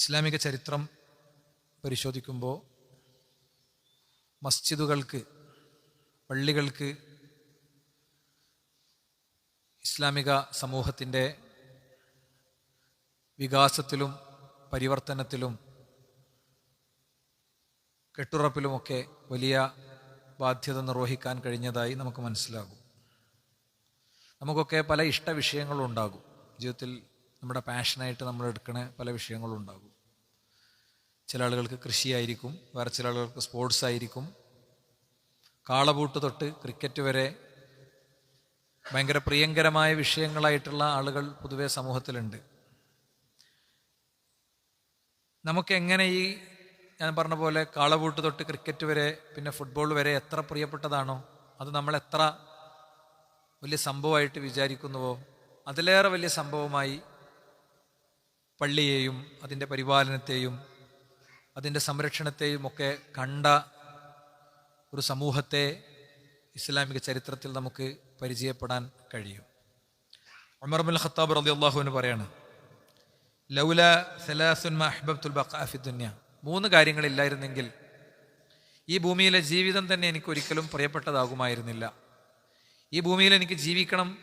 ഇസ്ലാമിക ചരിത്രം പരിശോധിക്കുമ്പോൾ മസ്ജിദുകൾക്ക് പള്ളികൾക്ക് ഇസ്ലാമിക സമൂഹത്തിന്റെ വികാസത്തിലും പരിവർത്തനത്തിലും കെട്ടുറപ്പിലുമൊക്കെ വലിയ ബാധ്യത നിർവഹിക്കാൻ കഴിഞ്ഞതായി നമുക്ക് മനസ്സിലാകും. നമുക്കൊക്കെ പല ഇഷ്ട വിഷയങ്ങളും ഉണ്ടാകും ജീവിതത്തിൽ നമ്മുടെ പാഷനായിട്ട് നമ്മൾ എടുക്കണ പല വിഷയങ്ങളും ഉണ്ടാകും ചില ആളുകൾക്ക് കൃഷിയായിരിക്കും വേറെ ചില ആളുകൾക്ക് സ്പോർട്സ് ആയിരിക്കും. കാളപൂട്ട് തൊട്ട് ക്രിക്കറ്റ് വരെ ഭയങ്കര പ്രിയങ്കരമായ വിഷയങ്ങളായിട്ടുള്ള ആളുകൾ പൊതുവെ സമൂഹത്തിലുണ്ട്. നമുക്കെങ്ങനെ ഈ ഞാൻ പറഞ്ഞ പോലെ കാളപൂട്ട് തൊട്ട് ക്രിക്കറ്റ് വരെ പിന്നെ ഫുട്ബോൾ വരെ എത്ര പ്രിയപ്പെട്ടതാണോ അത് നമ്മൾ എത്ര വലിയ സംഭവമായിട്ട് വിചാരിക്കുന്നുവോ അതിലേറെ വലിയ സംഭവമായി പള്ളിയെയും അതിന്റെ പരിപാലനത്തെയും അതിന്റെ സംരക്ഷണത്തെയും ഒക്കെ കണ്ട ഒരു സമൂഹത്തെ ഇസ്ലാമിക ചരിത്രത്തിൽ നമുക്ക് പരിചയപ്പെടാൻ കഴിയും. ഉമർ ബിൻ ഖത്താബ് റബി അള്ളാഹുവിന് പറയാണ് ലൗല സലാസുൻ മഹബത്തുൽ ബഖാഫി ദുന്യ. മൂന്ന് കാര്യങ്ങളില്ലായിരുന്നെങ്കിൽ ഈ ഭൂമിയിലെ ജീവിതം തന്നെ എനിക്ക് ഒരിക്കലും പ്രിയപ്പെട്ടതാകുമായിരുന്നില്ല. ഈ ഭൂമിയിൽ എനിക്ക് ജീവിക്കണം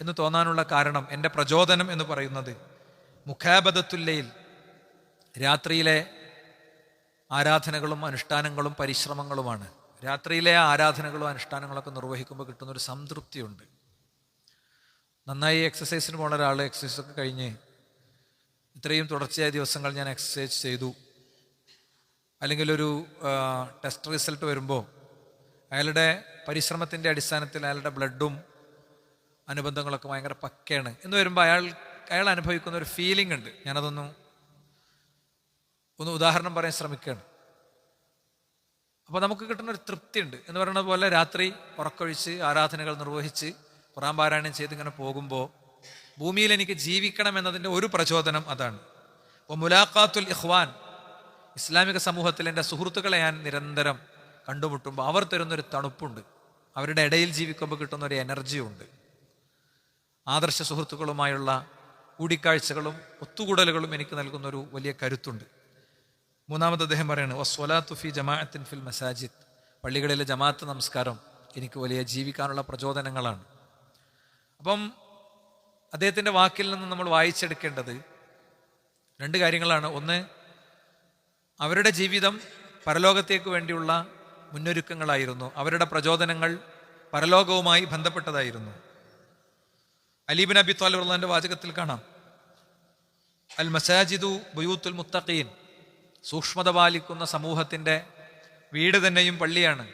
എന്ന് തോന്നാനുള്ള കാരണം എന്റെ പ്രചോദനം എന്ന് പറയുന്നത് മുഖാബദത്തുല്ലയിൽ രാത്രിയിലെ ആരാധനകളും അനുഷ്ഠാനങ്ങളും പരിശ്രമങ്ങളുമാണ്. രാത്രിയിലെ ആരാധനകളും അനുഷ്ഠാനങ്ങളൊക്കെ നിർവഹിക്കുമ്പോൾ കിട്ടുന്ന ഒരു സംതൃപ്തിയുണ്ട്. നന്നായി എക്സസൈസിന് പോണ ഒരാൾ എക്സസൈസ് ഒക്കെ കഴിഞ്ഞ് ഇത്രയും തുടർച്ചയായ ദിവസങ്ങൾ ഞാൻ എക്സസൈസ് ചെയ്തു. അല്ലെങ്കിൽ ഒരു ടെസ്റ്റ് റിസൾട്ട് വരുമ്പോൾ അയാളുടെ പരിശ്രമത്തിന്റെ അടിസ്ഥാനത്തിൽ അയാളുടെ ബ്ലഡും അനുബന്ധങ്ങളൊക്കെ ഭയങ്കര പക്കയാണ്. എന്ന് വരുമ്പോൾ അയാൾ അയാൾ അനുഭവിക്കുന്ന ഒരു ഫീലിംഗ് ഉണ്ട്. ഞാനതൊന്നും ഒന്ന് ഉദാഹരണം പറയാൻ ശ്രമിക്കുകയാണ്. അപ്പോൾ നമുക്ക് കിട്ടുന്ന ഒരു തൃപ്തിയുണ്ട്. എന്ന് പറയുന്നത് പോലെ രാത്രി ഉറക്കൊഴിച്ച് ആരാധനകൾ നിർവഹിച്ച് ഖുറാൻ പാരായണം ചെയ്ത് ഇങ്ങനെ പോകുമ്പോൾ ഭൂമിയിൽ എനിക്ക് ജീവിക്കണം എന്നതിന്റെ ഒരു പ്രചോദനം അതാണ്. അപ്പോൾ മുലാഖാത്തുൽ ഇഖ്വാൻ ഇസ്ലാമിക സമൂഹത്തിൽ എന്റെ സുഹൃത്തുക്കളെ ഞാൻ നിരന്തരം കണ്ടുമുട്ടുമ്പോൾ അവർ തരുന്നൊരു തണുപ്പുണ്ട്. അവരുടെ ഇടയിൽ ജീവിക്കുമ്പോൾ കിട്ടുന്ന ഒരു എനർജിയുണ്ട്. ആദർശ സുഹൃത്തുക്കളുമായുള്ള കൂടിക്കാഴ്ചകളും ഒത്തുകൂടലുകളും എനിക്ക് നൽകുന്ന ഒരു വലിയ കരുത്തുണ്ട്. മൂന്നാമത് അദ്ദേഹം പറയാണ് വസ്വലാത്തു ഫി ജമാഅത്തിൻ ഫിൽ മസാജിദ്. പള്ളികളിലെ ജമാഅത്ത് നമസ്കാരം എനിക്ക് വലിയ ജീവിക്കാനുള്ള പ്രചോദനങ്ങളാണ്. അപ്പം അദ്ദേഹത്തിന്റെ വാക്കിൽ നിന്ന് നമ്മൾ വായിച്ചെടുക്കേണ്ടത് രണ്ട് കാര്യങ്ങളാണ്. ഒന്ന് അവരുടെ ജീവിതം പരലോകത്തേക്ക് വേണ്ടിയുള്ള മുന്നൊരുക്കങ്ങളായിരുന്നു. അവരുടെ പ്രചോദനങ്ങൾ പരലോകവുമായി ബന്ധപ്പെട്ടതായിരുന്നു. അലീബിൻ അബി താലുള്ളാന്റെ വാചകത്തിൽ കാണാം അൽ മസാജിദു ബുയൂത്തുൽ മുത്തഖീൻ. സൂക്ഷ്മത പാലിക്കുന്ന സമൂഹത്തിന്റെ വീട് തന്നെയും പള്ളിയാണ്.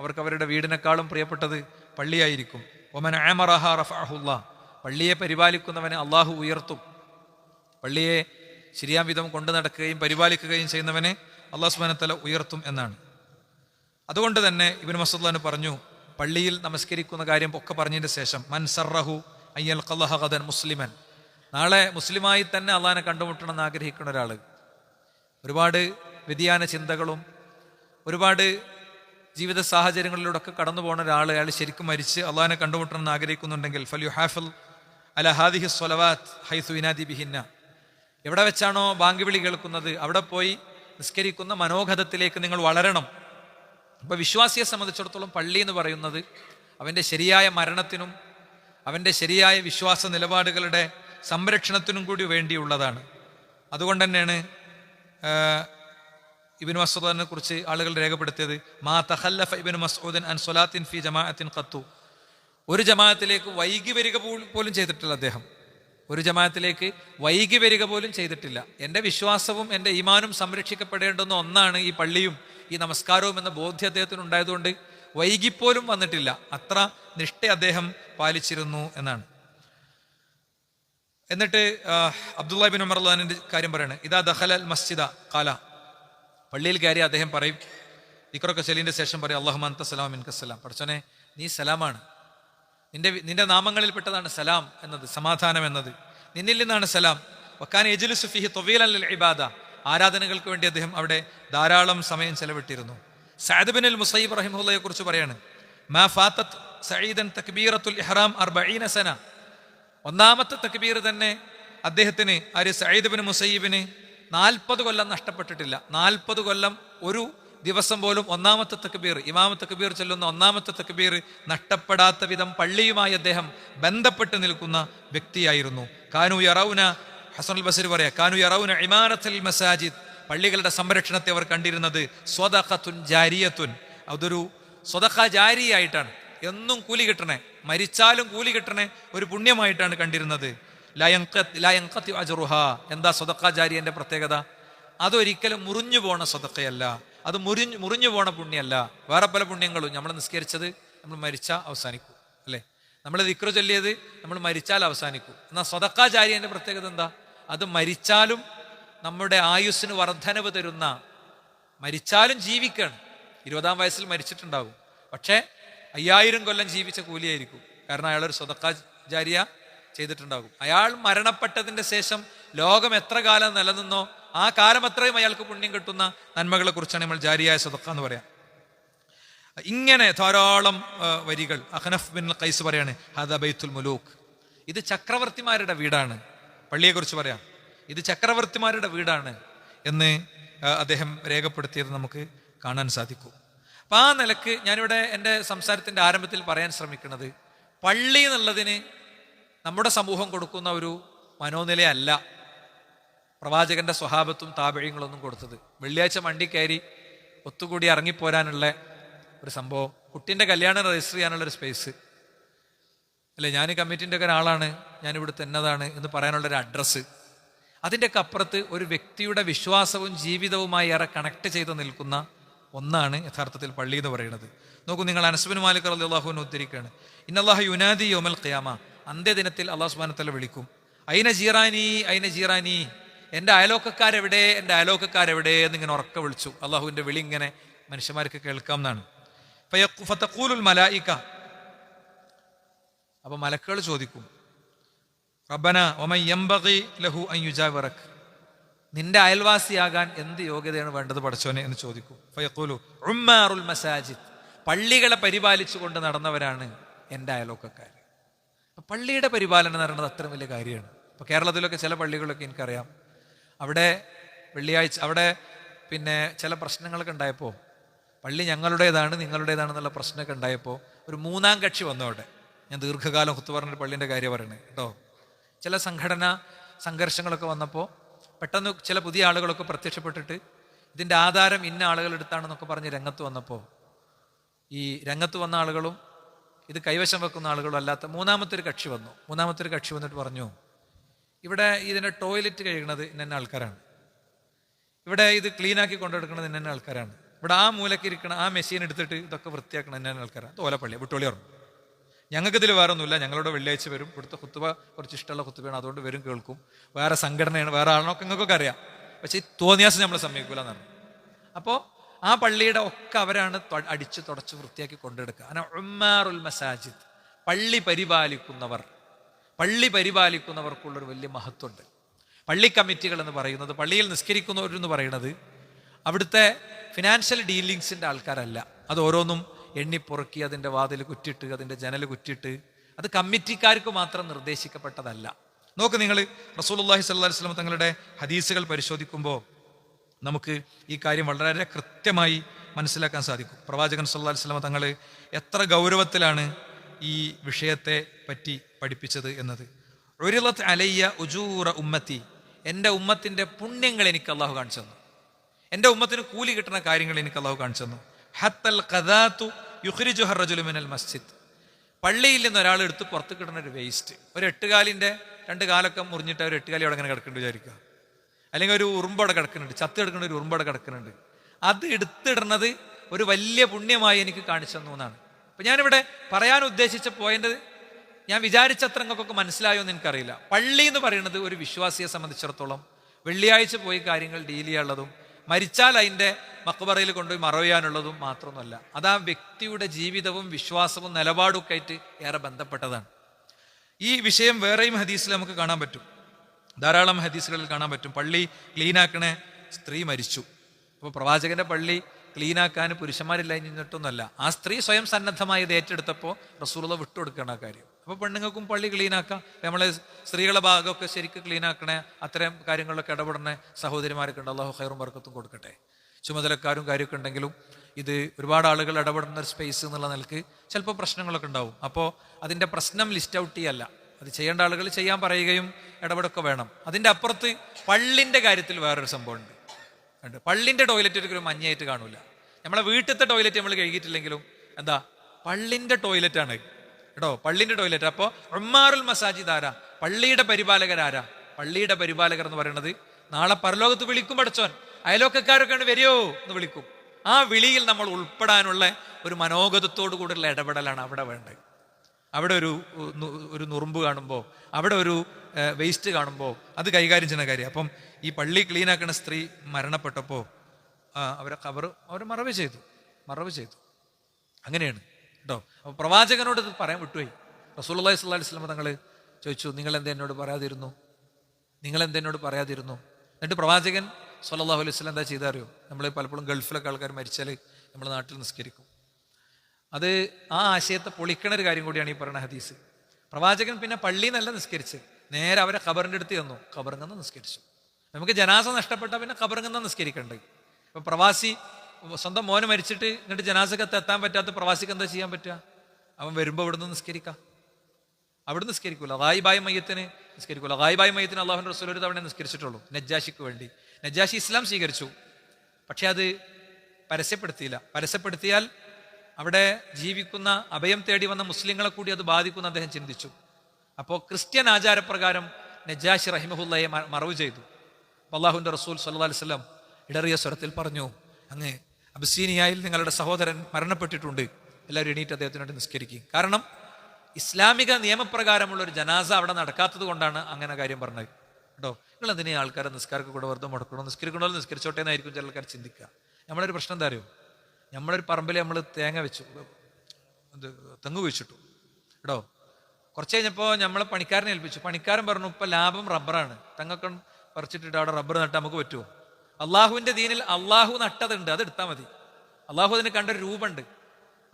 അവർക്ക് അവരുടെ വീടിനേക്കാളും പ്രിയപ്പെട്ടത് പള്ളിയായിരിക്കും. ഒമൻ ആമറഹ റഫാഹുല്ല പള്ളിയെ പരിപാലിക്കുന്നവനെ അള്ളാഹു ഉയർത്തും. പള്ളിയെ ശരിയാം വിധം കൊണ്ടു നടക്കുകയും പരിപാലിക്കുകയും ചെയ്യുന്നവനെ അള്ളാഹു സുബാനത്തല ഉയർത്തും എന്നാണ്. അതുകൊണ്ട് തന്നെ ഇബിൻ മസൂദ്ലാന് പറഞ്ഞു പള്ളിയിൽ നമസ്കരിക്കുന്ന കാര്യം ഒക്കെ പറഞ്ഞതിന് ശേഷം മൻ സർറഹു അയ്യൽ ഖദൻ മുസ്ലിമൻ. നാളെ മുസ്ലിമായി തന്നെ അള്ളഹാനെ കണ്ടുമുട്ടണം എന്ന് ആഗ്രഹിക്കുന്ന ഒരാൾ ഒരുപാട് വ്യതിയാന ചിന്തകളും ഒരുപാട് ജീവിത സാഹചര്യങ്ങളിലൂടെ ഒക്കെ കടന്നു പോകുന്ന ഒരാൾ അയാൾ ശരിക്കും മരിച്ച് അള്ളഹാനെ കണ്ടുമുട്ടണമെന്ന് ആഗ്രഹിക്കുന്നുണ്ടെങ്കിൽ ഫലു ഹാഫൽ അല ഹാദിഹി സ്വലവാത്ത് ഹൈസു ഇനാദി ബിഹിന്ന. എവിടെ വെച്ചാണോ ബാങ്ക് വിളി കേൾക്കുന്നത് അവിടെ പോയി നിസ്കരിക്കുന്ന മനോഗതത്തിലേക്ക് നിങ്ങൾ വളരണം. അപ്പൊ വിശ്വാസിയെ സംബന്ധിച്ചിടത്തോളം പള്ളി എന്ന് പറയുന്നത് അവന്റെ ശരിയായ മരണത്തിനും അവന്റെ ശരിയായ വിശ്വാസ നിലപാടുകളുടെ സംരക്ഷണത്തിനും കൂടി വേണ്ടിയുള്ളതാണ്. അതുകൊണ്ട് തന്നെയാണ് ഇബിൻ മസൂദിനെ കുറിച്ച് ആളുകൾ രേഖപ്പെടുത്തിയത് മാ തഹല്ലഫ ഇബിൻ മസൂദൻ അൻ സൊലാത്തിൻ ഫി ജമാഅത്തിൻ ഖത്തു. ഒരു ജമാഅത്തിലേക്ക് വൈകി വരിക പോലും ചെയ്തിട്ടില്ല അദ്ദേഹം. ഒരു ജമാഅത്തിലേക്ക് വൈകി വരിക പോലും ചെയ്തിട്ടില്ല. എന്റെ വിശ്വാസവും എന്റെ ഈമാനും സംരക്ഷിക്കപ്പെടേണ്ടുന്ന ഒന്നാണ് ഈ പള്ളിയും ഈ നമസ്കാരവും എന്ന ബോധ്യ അദ്ദേഹത്തിന് ഉണ്ടായതുകൊണ്ട് വൈകിപ്പോലും വന്നിട്ടില്ല. അത്ര നിഷ്ഠ അദ്ദേഹം പാലിച്ചിരുന്നു എന്നാണ്. എന്നിട്ട് അബ്ദുല്ലാഹിബിൻ ബിൻ ഉമർ അള്ളഹാനിന്റെ കാര്യം പറയാണ്. ഇതാ ദഹൽ അൽ മസ്ജിദ കാല. പള്ളിയിൽ കയറി അദ്ദേഹം പറയും ഇക്രൊക്കെ ചെലിന്റെ ശേഷം പറയും അള്ളാഹു അന്ത സലാം ഇൻകസലാം പഠിച്ചോനെ നീ സലാമാണ്. നിന്റെ നിന്റെ നാമങ്ങളിൽ പെട്ടതാണ് സലാം എന്നത് സമാധാനം എന്നത്. നിന്നിൽ നിന്നാണ് സലാം. വക്കാൻ എജുലു സുഫിഹി തൊവീൽ അൽ ഇബാദ ആരാധനകൾക്ക് വേണ്ടി അദ്ദേഹം അവിടെ ധാരാളം സമയം ചെലവിട്ടിരുന്നു. സഅദ് ബിൻ അൽ മുസൈബ് റഹിമുള്ളയെ കുറിച്ച് പറയാണ് മാ ഫാത്തത്ത് സഈദൻ തക്ബീറത്തുൽ ഇഹ്റാം അർബഈന സന ഒന്നാമത്തെ തക്ബീർ തന്നെ അദ്ദേഹത്തിന് ആര് സയ്യിദ്ബിന് മുസയ്യിബിന് നാൽപ്പത് കൊല്ലം നഷ്ടപ്പെട്ടിട്ടില്ല. നാൽപ്പത് കൊല്ലം ഒരു ദിവസം പോലും ഒന്നാമത്തെ തക്ബീർ ഇമാമത്തെ തക്ബീർ ചൊല്ലുന്ന ഒന്നാമത്തെ തക്ബീർ നഷ്ടപ്പെടാത്ത വിധം പള്ളിയുമായി അദ്ദേഹം ബന്ധപ്പെട്ട് നിൽക്കുന്ന വ്യക്തിയായിരുന്നു. കാനു യറൌന ഹസൻ ബസീർ പറയാ കാനു യറൌന ഇമാരത്തുൽ മസാജിദ്. പള്ളികളുടെ സംരക്ഷണത്തെ അവർ കണ്ടിരുന്നത് സ്വതഖത്തുൻ ജാരിയത്തുൻ. അതൊരു സ്വതഖ ജാരിയായിട്ടാണ്. എന്നും കൂലി കിട്ടണേ. മരിച്ചാലും കൂലി കിട്ടണേ ഒരു പുണ്യമായിട്ടാണ് കണ്ടിരുന്നത്. ലയങ്കത്ത് അജറുഹ. എന്താ സ്വതക്കാചാര്യന്റെ പ്രത്യേകത? അതൊരിക്കലും മുറിഞ്ഞു പോണ സ്വതക്കയല്ല. അത് മുറിഞ്ഞു മുറിഞ്ഞു പോണ പുണ്യമല്ല വേറെ പല പുണ്യങ്ങളും. നമ്മൾ നിസ്കരിച്ചത് നമ്മൾ മരിച്ചാൽ അവസാനിക്കും. അല്ലേ? നമ്മൾ ദിക്ര ചൊല്ലിയത് നമ്മൾ മരിച്ചാൽ അവസാനിക്കും. എന്നാൽ സ്വതക്കാചാര്യന്റെ പ്രത്യേകത എന്താ? അത് മരിച്ചാലും നമ്മുടെ ആയുസ്സിന് വർധനവ് തരുന്ന മരിച്ചാലും ജീവിക്കണം. ഇരുപതാം വയസ്സിൽ മരിച്ചിട്ടുണ്ടാവും. പക്ഷേ അയ്യായിരം കൊല്ലം ജീവിച്ച കൂലിയായിരിക്കും. കാരണം അയാളൊരു സ്വതക്ക ജാരിയ ചെയ്തിട്ടുണ്ടാകും. അയാൾ മരണപ്പെട്ടതിന്റെ ശേഷം ലോകം എത്ര കാലം നിലനിന്നോ ആ കാലം അത്രയും അയാൾക്ക് പുണ്യം കിട്ടുന്ന നന്മകളെ കുറിച്ചാണ് നമ്മൾ ജാരിയായ സ്വതക്ക എന്ന് പറയാം. ഇങ്ങനെ ധാരാളം വരികൾ. അഹനഫ് ബിൻ കൈസ് പറയാണ് ഹദ ബൈത്തുൽ മുലൂക്ക് ഇത് ചക്രവർത്തിമാരുടെ വീടാണ്. പള്ളിയെക്കുറിച്ച് പറയാം. ഇത് ചക്രവർത്തിമാരുടെ വീടാണ് എന്ന് അദ്ദേഹം രേഖപ്പെടുത്തിയത് നമുക്ക് കാണാൻ സാധിക്കും. അപ്പൊ ആ നിലയ്ക്ക് ഞാനിവിടെ എന്റെ സംസാരത്തിന്റെ ആരംഭത്തിൽ പറയാൻ ശ്രമിക്കുന്നത് പള്ളി എന്നുള്ളതിന് നമ്മുടെ സമൂഹം കൊടുക്കുന്ന ഒരു മനോനിലയല്ല. പ്രവാചകന്റെ സ്വഭാവത്തും താപഴയങ്ങളൊന്നും കൊടുത്തത്. വെള്ളിയാഴ്ച വണ്ടി കയറി ഒത്തുകൂടി ഇറങ്ങിപ്പോരാനുള്ള ഒരു സംഭവം. കുട്ടീന്റെ കല്യാണം രജിസ്റ്റർ ചെയ്യാനുള്ള ഒരു സ്പേസ്. അല്ല ഞാൻ കമ്മിറ്റിന്റെ ഒക്കെ ഒരാളാണ് ഞാൻ ഇവിടുത്തെ എന്ന് പറയാനുള്ള ഒരു അഡ്രസ്സ്. അതിന്റെയൊക്കെ അപ്പുറത്ത് ഒരു വ്യക്തിയുടെ വിശ്വാസവും ജീവിതവുമായി ഏറെ കണക്ട് ചെയ്ത് നിൽക്കുന്ന ഒന്നാണ് യഥാർത്ഥത്തിൽ പള്ളി എന്ന് പറയുന്നത്. നോക്കൂ നിങ്ങൾ അനസ്ബിൻ മാലിക് അലി അള്ളാഹുവിനെ ഉദ്ധരിക്കുകയാണ്. ഇന്നല്ലാഹു യുനാദി യോമൽ ഖിയാമ അന്ത്യദിനത്തിൽ അള്ളാഹു സുബാനത്തല വിളിക്കും. അയിന ജീറാനി അയിന ജീറാനി എന്റെ അയലോക്കക്കാരെവിടെ എന്റെ അയലോക്കക്കാരെവിടെ എന്നിങ്ങനെ ഉറക്ക വിളിച്ചു. അള്ളാഹുവിന്റെ വിളി ഇങ്ങനെ മനുഷ്യന്മാർക്ക് കേൾക്കാം എന്നാണ്. ഫയഖു- മലായിക്ക മലായിക അപ്പൊ മലക്കുകൾ ചോദിക്കും. റബ്ബന ഒമ യംബഗി ലഹു അൻ യുജാവിറക് നിന്റെ അയൽവാസിയാകാൻ എന്ത് യോഗ്യതയാണ് വേണ്ടത് പഠിച്ചോനെ എന്ന് ചോദിക്കൂ. ഫയഖൂലു ഉമ്മാറുൽ മസാജിദ്. പള്ളികളെ പരിപാലിച്ചുകൊണ്ട് നടന്നവരാണ് എന്റെ അയലോക്കക്കാർ പള്ളിയുടെ പരിപാലനം എന്ന് പറയുന്നത് അത്ര വലിയ കാര്യമാണ്. ഇപ്പൊ കേരളത്തിലൊക്കെ ചില പള്ളികളൊക്കെ എനിക്കറിയാം. അവിടെ വെള്ളിയാഴ്ച അവിടെ പിന്നെ ചില പ്രശ്നങ്ങളൊക്കെ ഉണ്ടായപ്പോൾ പള്ളി ഞങ്ങളുടേതാണ് നിങ്ങളുടേതാണെന്നുള്ള പ്രശ്നമൊക്കെ ഉണ്ടായപ്പോൾ ഒരു മൂന്നാം കക്ഷി വന്നു അവിടെ. ഞാൻ ദീർഘകാലം കുത്തു പറഞ്ഞൊരു പള്ളീന്റെ കാര്യം പറയണേ കേട്ടോ. ചില സംഘടന സംഘർഷങ്ങളൊക്കെ വന്നപ്പോൾ പെട്ടെന്ന് ചില പുതിയ ആളുകളൊക്കെ പ്രത്യക്ഷപ്പെട്ടിട്ട് ഇതിന്റെ ആധാരം ഇന്ന ആളുകൾ എടുത്താണെന്നൊക്കെ പറഞ്ഞ് രംഗത്ത് വന്നപ്പോൾ ഈ രംഗത്ത് വന്ന ആളുകളും ഇത് കൈവശം വെക്കുന്ന ആളുകളും അല്ലാത്ത മൂന്നാമത്തെ ഒരു കക്ഷി വന്നു. മൂന്നാമത്തെ ഒരു കക്ഷി വന്നിട്ട് പറഞ്ഞു ഇവിടെ ഇതിന്റെ ടോയ്ലറ്റ് കഴുകുന്നത് ഇന്ന ആൾക്കാരാണ്. ഇവിടെ ഇത് ക്ലീനാക്കി കൊണ്ടെടുക്കുന്നത് ഇന്നെ ആൾക്കാരാണ്. ഇവിടെ ആ മൂലക്ക് ഇരിക്കണം ആ മെഷീൻ എടുത്തിട്ട് ഇതൊക്കെ വൃത്തിയാക്കണം ഇന്ന ആൾക്കാരാണ്. തോലപ്പള്ളി ഓലപ്പള്ളി വിട്ടോളി ഞങ്ങൾക്ക് ഇതിൽ വേറെ ഒന്നുമില്ല ഞങ്ങളുടെ വെള്ളിയാഴ്ച വരും. ഇവിടുത്തെ കുത്തുവ കുറച്ച് ഇഷ്ടമുള്ള കുത്തുവയാണ് അതുകൊണ്ട് വരും കേൾക്കും. വേറെ സംഘടനയാണ്. വേറെ ആളൊക്കെ നിങ്ങൾക്കൊക്കെ അറിയാം. പക്ഷേ ഈ തോന്നിയാസം നമ്മൾ സമ്മതിക്കില്ല എന്നാണ് അപ്പോൾ ആ പള്ളിയുടെ ഒക്കെ അവരാണ് അടിച്ച് തുടച്ച് വൃത്തിയാക്കി കൊണ്ടെടുക്കുക. അങ്ങനെ ഉമ്മാറുൽ മസാജിദ്. പള്ളി പരിപാലിക്കുന്നവർ. പള്ളി പരിപാലിക്കുന്നവർക്കുള്ളൊരു വലിയ മഹത്വമുണ്ട്. പള്ളി കമ്മിറ്റികൾ എന്ന് പറയുന്നത് പള്ളിയിൽ നിസ്കരിക്കുന്നവരെന്ന് പറയുന്നത് അവിടുത്തെ ഫിനാൻഷ്യൽ ഡീലിങ്സിന്റെ ആൾക്കാരല്ല. അത് ഓരോന്നും എണ്ണിപ്പുറക്കി അതിന്റെ വാതിൽ കുറ്റിട്ട് അതിന്റെ ജനൽ കുറ്റിട്ട് അത് കമ്മിറ്റിക്കാർക്ക് മാത്രം നിർദ്ദേശിക്കപ്പെട്ടതല്ല. നോക്ക് നിങ്ങൾ റസൂലുള്ളാഹി സ്വല്ലല്ലാഹി അലൈഹി വസല്ലം തങ്ങളുടെ ഹദീസുകൾ പരിശോധിക്കുമ്പോൾ നമുക്ക് ഈ കാര്യം വളരെ കൃത്യമായി മനസ്സിലാക്കാൻ സാധിക്കും. പ്രവാചകൻ സല്ലാ വസല്ലം തങ്ങൾ എത്ര ഗൗരവത്തിലാണ് ഈ വിഷയത്തെ പറ്റി പഠിപ്പിച്ചത് എന്നത്. ഒരിളത്ത് അലയ്യ ഉജൂറ ഉമ്മത്തി. എന്റെ ഉമ്മത്തിന്റെ പുണ്യങ്ങൾ എനിക്ക് അള്ളാഹു കാണിച്ചു തന്നു. എന്റെ ഉമ്മത്തിന് കൂലി കിട്ടുന്ന കാര്യങ്ങൾ എനിക്ക് അള്ളാഹു കാണിച്ചു തന്നു. ഹത്തൽ മസ്ജിദ്. പള്ളിയിൽ നിന്ന് ഒരാൾ എടുത്ത് പുറത്ത് കിട്ടുന്ന ഒരു വേസ്റ്റ് ഒരു എട്ടുകാലിന്റെ രണ്ട് കാലൊക്കെ മുറിഞ്ഞിട്ട് ഒരു എട്ടുകാലി അവിടെ അങ്ങനെ കിടക്കുന്നുണ്ട് വിചാരിക്കുക. അല്ലെങ്കിൽ ഒരു ഉറുമ്പടെ കിടക്കുന്നുണ്ട് ചത്ത് കിടക്കുന്ന ഒരു ഉറുമ്പട കിടക്കുന്നുണ്ട്. അത് എടുത്തിടുന്നത് ഒരു വലിയ പുണ്യമായി എനിക്ക് കാണിച്ചു തന്നു എന്നാണ്. അപ്പം ഞാനിവിടെ പറയാൻ ഉദ്ദേശിച്ച പോയിന്റ് ഞാൻ വിചാരിച്ചത്ര നിങ്ങൾക്കൊക്കെ മനസ്സിലായോ എന്ന് എനിക്കറിയില്ല. പള്ളി എന്ന് പറയുന്നത് ഒരു വിശ്വാസിയെ സംബന്ധിച്ചിടത്തോളം വെള്ളിയാഴ്ച പോയി കാര്യങ്ങൾ ഡീൽ ചെയ്യാനുള്ളതും മരിച്ചാൽ അതിന്റെ മക്കബറയിൽ കൊണ്ടുപോയി മറവിയാനുള്ളതും മാത്രമൊന്നുമല്ല. അത് ആ വ്യക്തിയുടെ ജീവിതവും വിശ്വാസവും നിലപാടും ഒക്കെ ആയിട്ട് ഏറെ ബന്ധപ്പെട്ടതാണ്. ഈ വിഷയം വേറെയും ഹദീസിൽ നമുക്ക് കാണാൻ പറ്റും. ധാരാളം ഹദീസുകളിൽ കാണാൻ പറ്റും. പള്ളി ക്ലീനാക്കണ സ്ത്രീ മരിച്ചു. അപ്പോൾ പ്രവാചകന്റെ പള്ളി ക്ലീനാക്കാൻ പുരുഷന്മാരില്ല എന്നിട്ടൊന്നുമല്ല ആ സ്ത്രീ സ്വയം സന്നദ്ധമായി ഏറ്റെടുത്തപ്പോൾ റസൂലുള്ള വിട്ടുകൊടുക്കണം ആ കാര്യം. അപ്പോൾ പെണ്ണുങ്ങൾക്കും പള്ളി ക്ലീനാക്കാം നമ്മളെ സ്ത്രീകളെ ഭാഗമൊക്കെ ശരിക്കും ക്ലീനാക്കണേ അത്തരം കാര്യങ്ങളിലൊക്കെ ഇടപെടണേ സഹോദരിമാരൊക്കെ ഉണ്ട്. അള്ളാഹു ഹൈറും വർക്കത്തും കൊടുക്കട്ടെ. ചുമതലക്കാരും കാര്യമൊക്കെ ഉണ്ടെങ്കിലും ഇത് ഒരുപാട് ആളുകൾ ഇടപെടുന്ന ഒരു സ്പേസ് എന്നുള്ള നിലയ്ക്ക് ചിലപ്പോൾ പ്രശ്നങ്ങളൊക്കെ ഉണ്ടാവും. അപ്പോൾ അതിന്റെ പ്രശ്നം ലിസ്റ്റ് ഔട്ട് ചെയ്യല്ല. അത് ചെയ്യേണ്ട ആളുകൾ ചെയ്യാൻ പറയുകയും ഇടപെടൊക്കെ വേണം. അതിന്റെ അപ്പുറത്ത് പള്ളിന്റെ കാര്യത്തിൽ വേറൊരു സംഭവമുണ്ട് ഉണ്ട്. പള്ളിന്റെ ടോയ്ലറ്റ് ഒരിക്കലും മഞ്ഞയായിട്ട് കാണൂല. നമ്മളെ വീട്ടിലത്തെ ടോയ്ലറ്റ് നമ്മൾ കഴുകിയിട്ടില്ലെങ്കിലും എന്താ? പള്ളിന്റെ ടോയ്ലറ്റാണ് കേട്ടോ പള്ളിന്റെ ടോയ്ലറ്റ് അപ്പോ ഉമ്മാറുൽ മസാജിദ് ആരാ? പള്ളിയുടെ പരിപാലകരാരാ പള്ളിയുടെ പരിപാലകർ എന്ന് പറയുന്നത് നാളെ പരലോകത്ത് വിളിക്കും പഠിച്ചോൻ അയലോക്കക്കാരൊക്കെയാണ് വരിയോ എന്ന് വിളിക്കും. ആ വിളിയിൽ നമ്മൾ ഉൾപ്പെടാനുള്ള ഒരു മനോഗതത്തോടു കൂടിയുള്ള ഇടപെടലാണ് അവിടെ വേണ്ടത്. അവിടെ ഒരു ഒരു നുറുമ്പ് കാണുമ്പോൾ അവിടെ ഒരു വേസ്റ്റ് കാണുമ്പോൾ അത് കൈകാര്യം ചെയ്യുന്ന കാര്യം. അപ്പം ഈ പള്ളി ക്ലീനാക്കുന്ന സ്ത്രീ മരണപ്പെട്ടപ്പോൾ അവരെ കവർ അവർ മറവ് ചെയ്തു. മറവ് ചെയ്തു. അങ്ങനെയാണ്. കേട്ടോ. അപ്പോൾ പ്രവാചകനോട് ഇത് പറയാൻ വിട്ടുപോയി. അള്ളഹി സ്വല്ലാ വസ്ലമ തങ്ങൾ ചോദിച്ചു നിങ്ങൾ എന്താ എന്നോട് പറയാതിരുന്നു? നിങ്ങൾ എന്താ എന്നോട് പറയാതിരുന്നു? എന്നിട്ട് പ്രവാചകൻ സല്ലാഹു അലൈഹി വസല്ലം എന്താ ചെയ്താറിയോ നമ്മൾ പലപ്പോഴും ഗൾഫിലൊക്കെ ആൾക്കാർ മരിച്ചാൽ നമ്മുടെ നാട്ടിൽ നിസ്കരിക്കും. അത് ആ ആശയത്തെ പൊളിക്കണ ഒരു കാര്യം കൂടിയാണ് ഈ പറയുന്ന ഹദീസ്. പ്രവാചകൻ പിന്നെ പള്ളിയിൽ നിന്നല്ല നിസ്കരിച്ച് നേരെ അവരെ ഖബറിന്റെ അടുത്ത് ചെന്നു. ഖബറിങ്ങന്ന് നിസ്കരിച്ചു. നമുക്ക് ജനാസ നഷ്ടപ്പെട്ട പിന്നെ ഖബറിങ്ങന്ന് നിസ്കരിക്കണ്ടേ? ഇപ്പൊ പ്രവാസി സ്വന്തം മോന് മരിച്ചിട്ട് എന്നിട്ട് ജനാസക്കത്ത് എത്താൻ പറ്റാത്ത പ്രവാസിക്ക് എന്താ ചെയ്യാൻ പറ്റുക? അവൻ വരുമ്പോൾ ഇവിടുന്ന് നിസ്കരിക്കാം. അവിടെ നിസ്കരിക്കൂല. ഗായിബായ മയ്യത്തിന് നിസ്കരിക്കൂല. ഗായിബായ മയ്യത്തിന് അള്ളാഹു റസൂൽ ഒരു തവണ നിസ്കരിച്ചിട്ടുള്ളൂ. നജ്ജാഷിക്ക് വേണ്ടി. നജ്ജാഷി ഇസ്ലാം സ്വീകരിച്ചു. പക്ഷെ അത് പരസ്യപ്പെടുത്തിയില്ല. പരസ്യപ്പെടുത്തിയാൽ അവിടെ ജീവിക്കുന്ന അഭയം തേടി വന്ന മുസ്ലിങ്ങളെ കൂടി അത് ബാധിക്കുന്ന അദ്ദേഹം ചിന്തിച്ചു. അപ്പോൾ ക്രിസ്ത്യൻ ആചാരപ്രകാരം നജാഷി റഹിമഹുല്ലയെ മറവ് ചെയ്തു. അള്ളാഹുവിന്റെ റസൂൽ സല്ലാ അലൈഹി ഇടറിയ സ്വരത്തിൽ പറഞ്ഞു അങ്ങ് അബസീനിയായിൽ നിങ്ങളുടെ സഹോദരൻ മരണപ്പെട്ടിട്ടുണ്ട്. എല്ലാവരും എണീറ്റ് അദ്ദേഹത്തിനായിട്ട് നിസ്കരിക്കും. കാരണം ഇസ്ലാമിക നിയമപ്രകാരമുള്ള ഒരു ജനാസ അവിടെ നടക്കാത്തത് കൊണ്ടാണ് അങ്ങനെ കാര്യം പറഞ്ഞത്. കേട്ടോ? നിങ്ങൾ എന്തിനാ ആൾക്കാരെ നിസ്കാരക്ക് കൂടെ വെറുതെ മുടക്കണോ നിസ്കരിക്കണോ നിസ്കരിച്ചോട്ടെ എന്നായിരിക്കും ചില ആൾക്കാർ ചിന്തിക്കുക. നമ്മളൊരു പ്രശ്നം എന്താ അറിയോ? നമ്മളൊരു പറമ്പിൽ നമ്മൾ തേങ്ങ വെച്ചു. ഇത് തെങ്ങ് വെച്ചിട്ടു കേട്ടോ? കുറച്ച് കഴിഞ്ഞപ്പോൾ നമ്മളെ പണിക്കാരനെ ഏൽപ്പിച്ചു. പണിക്കാരൻ പറഞ്ഞു ഇപ്പം ലാഭം റബ്ബറാണ്. തെങ്ങൊക്കെ പറിച്ചിട്ടിട്ട് അവിടെ റബ്ബർ നട്ടാൽ നമുക്ക് പറ്റുമോ? അള്ളാഹുവിന്റെ ദീനിൽ അള്ളാഹു നട്ടതുണ്ട് അത് എടുത്താൽ മതി. അള്ളാഹു അതിന് കണ്ടൊരു രൂപമുണ്ട്.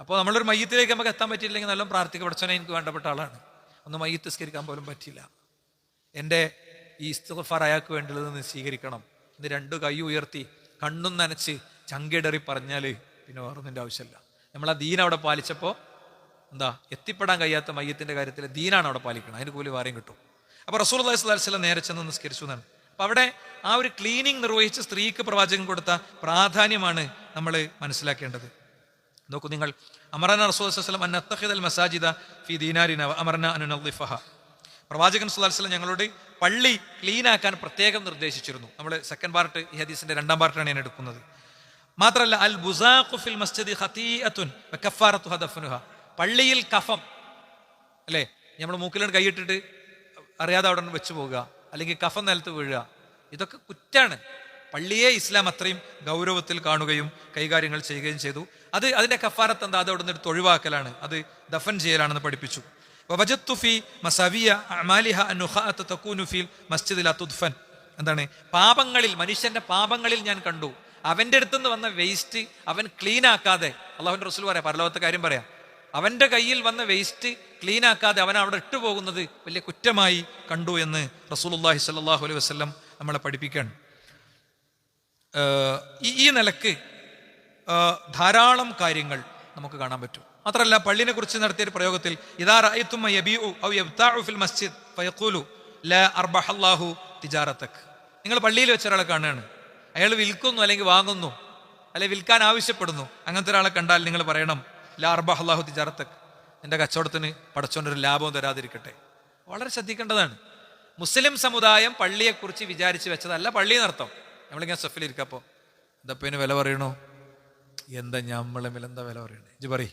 അപ്പോൾ നമ്മളൊരു മയ്യത്തിലേക്ക് നമുക്ക് എത്താൻ പറ്റിയില്ലെങ്കിൽ നല്ല പ്രാർത്ഥിക്ക പഠിച്ചോനെ എനിക്ക് വേണ്ടപ്പെട്ട ആളാണ്. ഒന്ന് മയ്യത്ത് സ്കരിക്കാൻ പോലും പറ്റില്ല എന്റെ ഈ ഇസ്തിഗ്ഫാർ അയാൾക്ക് വേണ്ടതെന്ന് സ്വീകരിക്കണം. ഇന്ന് രണ്ടു കൈ ഉയർത്തി കണ്ണും നനച്ച് ചങ്കിടറി പറഞ്ഞാൽ പിന്നെ വേറൊന്നിന്റെ ആവശ്യമില്ല. നമ്മൾ ആ ദീൻ അവിടെ പാലിച്ചപ്പോൾ എന്താ എത്തിപ്പെടാൻ കഴിയാത്ത മയ്യത്തിന്റെ കാര്യത്തിൽ ദീനാണ് അവിടെ പാലിക്കണം അതിന് കൂലി വാരം കിട്ടും. അപ്പോൾ റസൂൽ അള്ളഹി സ്വലാസ്ലം നേരെ ചെന്ന് നിസ്കരിച്ചു എന്നാണ്. അപ്പോൾ അവിടെ ആ ഒരു ക്ലീനിങ് നിർവഹിച്ച് സ്ത്രീക്ക് പ്രവാചകൻ കൊടുത്ത പ്രാധാന്യമാണ് നമ്മൾ മനസ്സിലാക്കേണ്ടത്. നോക്കൂ നിങ്ങൾ അമറന റസൂൽ അന്നത്തഹിദൽ മസാജിദ ഫി പ്രവാചകൻ സുല്ലാസ്ലം ഞങ്ങളോട് പള്ളി ക്ലീൻ ആക്കാൻ പ്രത്യേകം നിർദ്ദേശിച്ചിരുന്നു. നമ്മൾ സെക്കൻഡ് പാർട്ട് ഈ ഹദീസിന്റെ രണ്ടാം പാർട്ടാണ് ഞാൻ എടുക്കുന്നത്. മാത്രല്ല അൽ ബുസാഖു ഫിൽ മസ്ജിദി കഫാറത്തു പള്ളിയിൽ കഫം അല്ലേ? നമ്മൾ മൂക്കിലോട്ട് കൈയിട്ടിട്ട് അറിയാതെ അവിടെ വെച്ച് പോകുക അല്ലെങ്കിൽ കഫം നിലത്ത് വീഴുക. ഇതൊക്കെ കുറ്റാണ്. പള്ളിയെ ഇസ്ലാം അത്രയും ഗൗരവത്തിൽ കാണുകയും കൈകാര്യങ്ങൾ ചെയ്യുകയും ചെയ്തു. അത് അതിന്റെ കഫാരത്ത് എന്താ? അത് അവിടെ നിന്ന് എടുത്ത് ഒഴിവാക്കലാണ് അത് ദഫൻ ചെയ്യലാണെന്ന് പഠിപ്പിച്ചു. അമാലിഹ എന്താണ്? പാപങ്ങളിൽ മനുഷ്യന്റെ പാപങ്ങളിൽ ഞാൻ കണ്ടു. അവന്റെ അടുത്തുനിന്ന് വന്ന വേസ്റ്റ് അവൻ ക്ലീൻ ആക്കാതെ അള്ളാഹുവിന്റെ റസൂൽ പറയാം പരലോകത്തെ കാര്യം പറയാം. അവന്റെ കയ്യിൽ വന്ന വേസ്റ്റ് ക്ലീൻ ആക്കാതെ അവൻ അവിടെ ഇട്ടുപോകുന്നത് വലിയ കുറ്റമായി കണ്ടു എന്ന് റസൂലുള്ളാഹി സല്ലാഹു അലൈഹി വസല്ലം നമ്മളെ പഠിപ്പിക്കാണ് ഈ- നിലയ്ക്ക് ധാരാളം കാര്യങ്ങൾ നമുക്ക് കാണാൻ പറ്റും. മാത്രമല്ല പള്ളിനെ കുറിച്ച് നടത്തിയ ഒരു പ്രയോഗത്തിൽ ഔ യബ്താഉ ഫിൽ മസ്ജിദ് ഫയഖൂലു ലാ അർബഹല്ലാഹു നിങ്ങൾ പള്ളിയിൽ വെച്ച ഒരാളെ കാണുകയാണ്. അയാൾ വിൽക്കുന്നു അല്ലെങ്കിൽ വാങ്ങുന്നു അല്ലെങ്കിൽ വിൽക്കാൻ ആവശ്യപ്പെടുന്നു. അങ്ങനത്തെ ഒരാളെ കണ്ടാൽ നിങ്ങൾ പറയണം ലാ അർബഹല്ലാഹു തിജാറതക് എന്റെ കച്ചവടത്തിന് പടച്ചോണ്ടൊരു ലാഭവും തരാതിരിക്കട്ടെ. വളരെ ശ്രദ്ധിക്കേണ്ടതാണ്. മുസ്ലിം സമുദായം പള്ളിയെക്കുറിച്ച് വിചാരിച്ച് വെച്ചതല്ല പള്ളി നടത്തം നമ്മളിങ്ങനെ സഫിലിരിക്കപ്പോൾ എന്താ പിന്നെ വില പറയണോ? എന്താ ഞമ്മളെ മേലെ എന്താ വില പറയണേ? ഇജ് പറ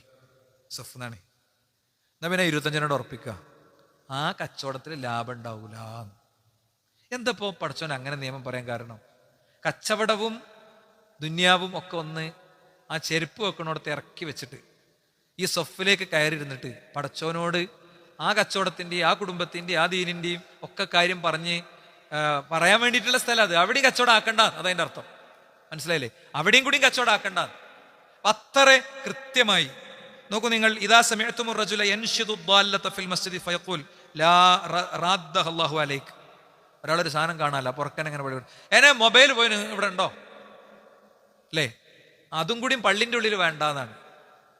സഫ് എന്നാണ്. എന്നാ പിന്നെ ഇരുപത്തഞ്ചിനോട് ഉറപ്പിക്കുക ആ കച്ചവടത്തിൽ ലാഭം ഉണ്ടാവൂല. എന്തപ്പോ പടച്ചോൻ അങ്ങനെ നിയമം പറയാൻ കാരണം? കച്ചവടവും ദുന്യാവും ഒക്കെ ഒന്ന് ആ ചെരുപ്പ് വെക്കണോടത്ത് ഇറക്കി വെച്ചിട്ട് ഈ സൊഫിലേക്ക് കയറിയിരുന്നിട്ട് പടച്ചോനോട് ആ കച്ചവടത്തിന്റെയും ആ കുടുംബത്തിന്റെയും ആ ദീനിന്റെയും ഒക്കെ കാര്യം പറഞ്ഞ് പറയാൻ വേണ്ടിയിട്ടുള്ള സ്ഥലം അത്. അവിടെയും കച്ചവടം ആക്കണ്ട അതതിന്റെ അർത്ഥം. മനസ്സിലായില്ലേ? അവിടെയും കൂടിയും കച്ചവടം ആക്കണ്ട. അത്ര കൃത്യമായി. നോക്കൂ നിങ്ങൾ ഇതാ സമയത്തും റജുല ഫിൽ ഫയഖുൽ ലാ ഒരാളൊരു സാധനം കാണാനല്ല പുറക്കാൻ എങ്ങനെ പടി എന്നെ മൊബൈൽ പോയി ഇവിടെ ഉണ്ടോ? അല്ലേ അതും കൂടിയും പള്ളിന്റെ ഉള്ളിൽ വേണ്ടാന്നാണ്.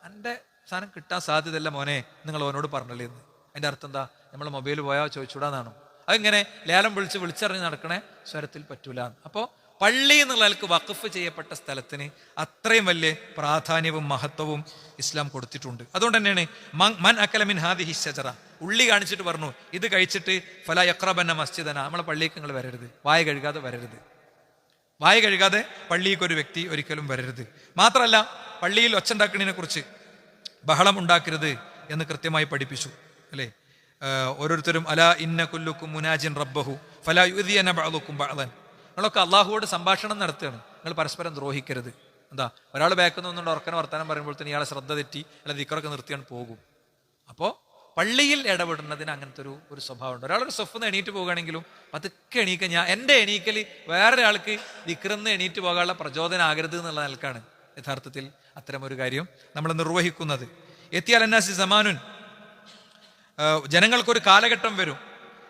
എന്റെ സാധനം കിട്ടാൻ സാധ്യതയല്ല മോനെ നിങ്ങൾ അവനോട് പറഞ്ഞല്ലേ എന്ന്. അതിന്റെ അർത്ഥം എന്താ? നമ്മൾ മൊബൈൽ പോയാൽ ചോദിച്ചൂടാന്നാണോ അതിങ്ങനെ? ലേലം വിളിച്ച് വിളിച്ചറിഞ്ഞ് നടക്കണേ സ്വരത്തിൽ പറ്റൂല അപ്പോൾ പള്ളി എന്നുള്ള ആൾക്ക് വഖഫ് ചെയ്യപ്പെട്ട സ്ഥലത്തിന് അത്രയും വലിയ പ്രാധാന്യവും മഹത്വവും ഇസ്ലാം കൊടുത്തിട്ടുണ്ട്. അതുകൊണ്ട് തന്നെയാണ് മൻ- മൻ അക്കലമിൻ ഹാദി ഹിഷജറ ഉള്ളി കാണിച്ചിട്ട് പറഞ്ഞു ഇത് കഴിച്ചിട്ട് ഫല യക്രബന്ന മസ്ജിദന. നമ്മളെ പള്ളിക്ക് നിങ്ങൾ വരരുത്. വായ കഴുകാതെ വരരുത്. വായ കഴുകാതെ പള്ളിക്ക് ഒരു വ്യക്തി ഒരിക്കലും വരരുത്. മാത്രമല്ല പള്ളിയിൽ ഒച്ചുണ്ടാക്കുന്നതിനെ കുറിച്ച് ബഹളം ഉണ്ടാക്കരുത് എന്ന് കൃത്യമായി പഠിപ്പിച്ചു അല്ലേ? ഓരോരുത്തരും അല ഇന്ന കുല്ലുക്കും മുനാജിൻ റബ്ബഹു ഫല യുതി എന്ന ബഹളുക്കും ബഹളൻ നിങ്ങളൊക്കെ അള്ളാഹുവോട് സംഭാഷണം നടത്തുകയാണ്. നിങ്ങൾ പരസ്പരം ദ്രോഹിക്കരുത്. എന്താ? ഒരാൾ ബാക്കിൽ നിന്നുകൊണ്ട് ഉറക്കനെ വർത്താനം പറയുമ്പോൾ തന്നെ ഇയാളെ ശ്രദ്ധ തെറ്റി അല്ല ദിക്കറൊക്കെ നിർത്തിയാണ് പോകും. അപ്പോൾ പള്ളിയിൽ ഇടപെടുന്നതിന് അങ്ങനത്തെ ഒരു ഒരു സ്വഭാവമുണ്ട്. ഒരാളൊരു സ്വപ്നം എണീറ്റ് പോകുകയാണെങ്കിലും പതുക്കെ എണീക്ക ഞാൻ എന്റെ എണീക്കൽ വേറൊരാൾക്ക് ദിക്റന്ന് എണീറ്റ് പോകാനുള്ള പ്രചോദനം ആകരുത് എന്നുള്ള നിലക്കാണ് യഥാർത്ഥത്തിൽ അത്തരമൊരു കാര്യം നമ്മൾ നിർവഹിക്കുന്നത്. എത്തിയാൽ അന്നാസി സമാനുൻ. ജനങ്ങൾക്കൊരു കാലഘട്ടം വരും.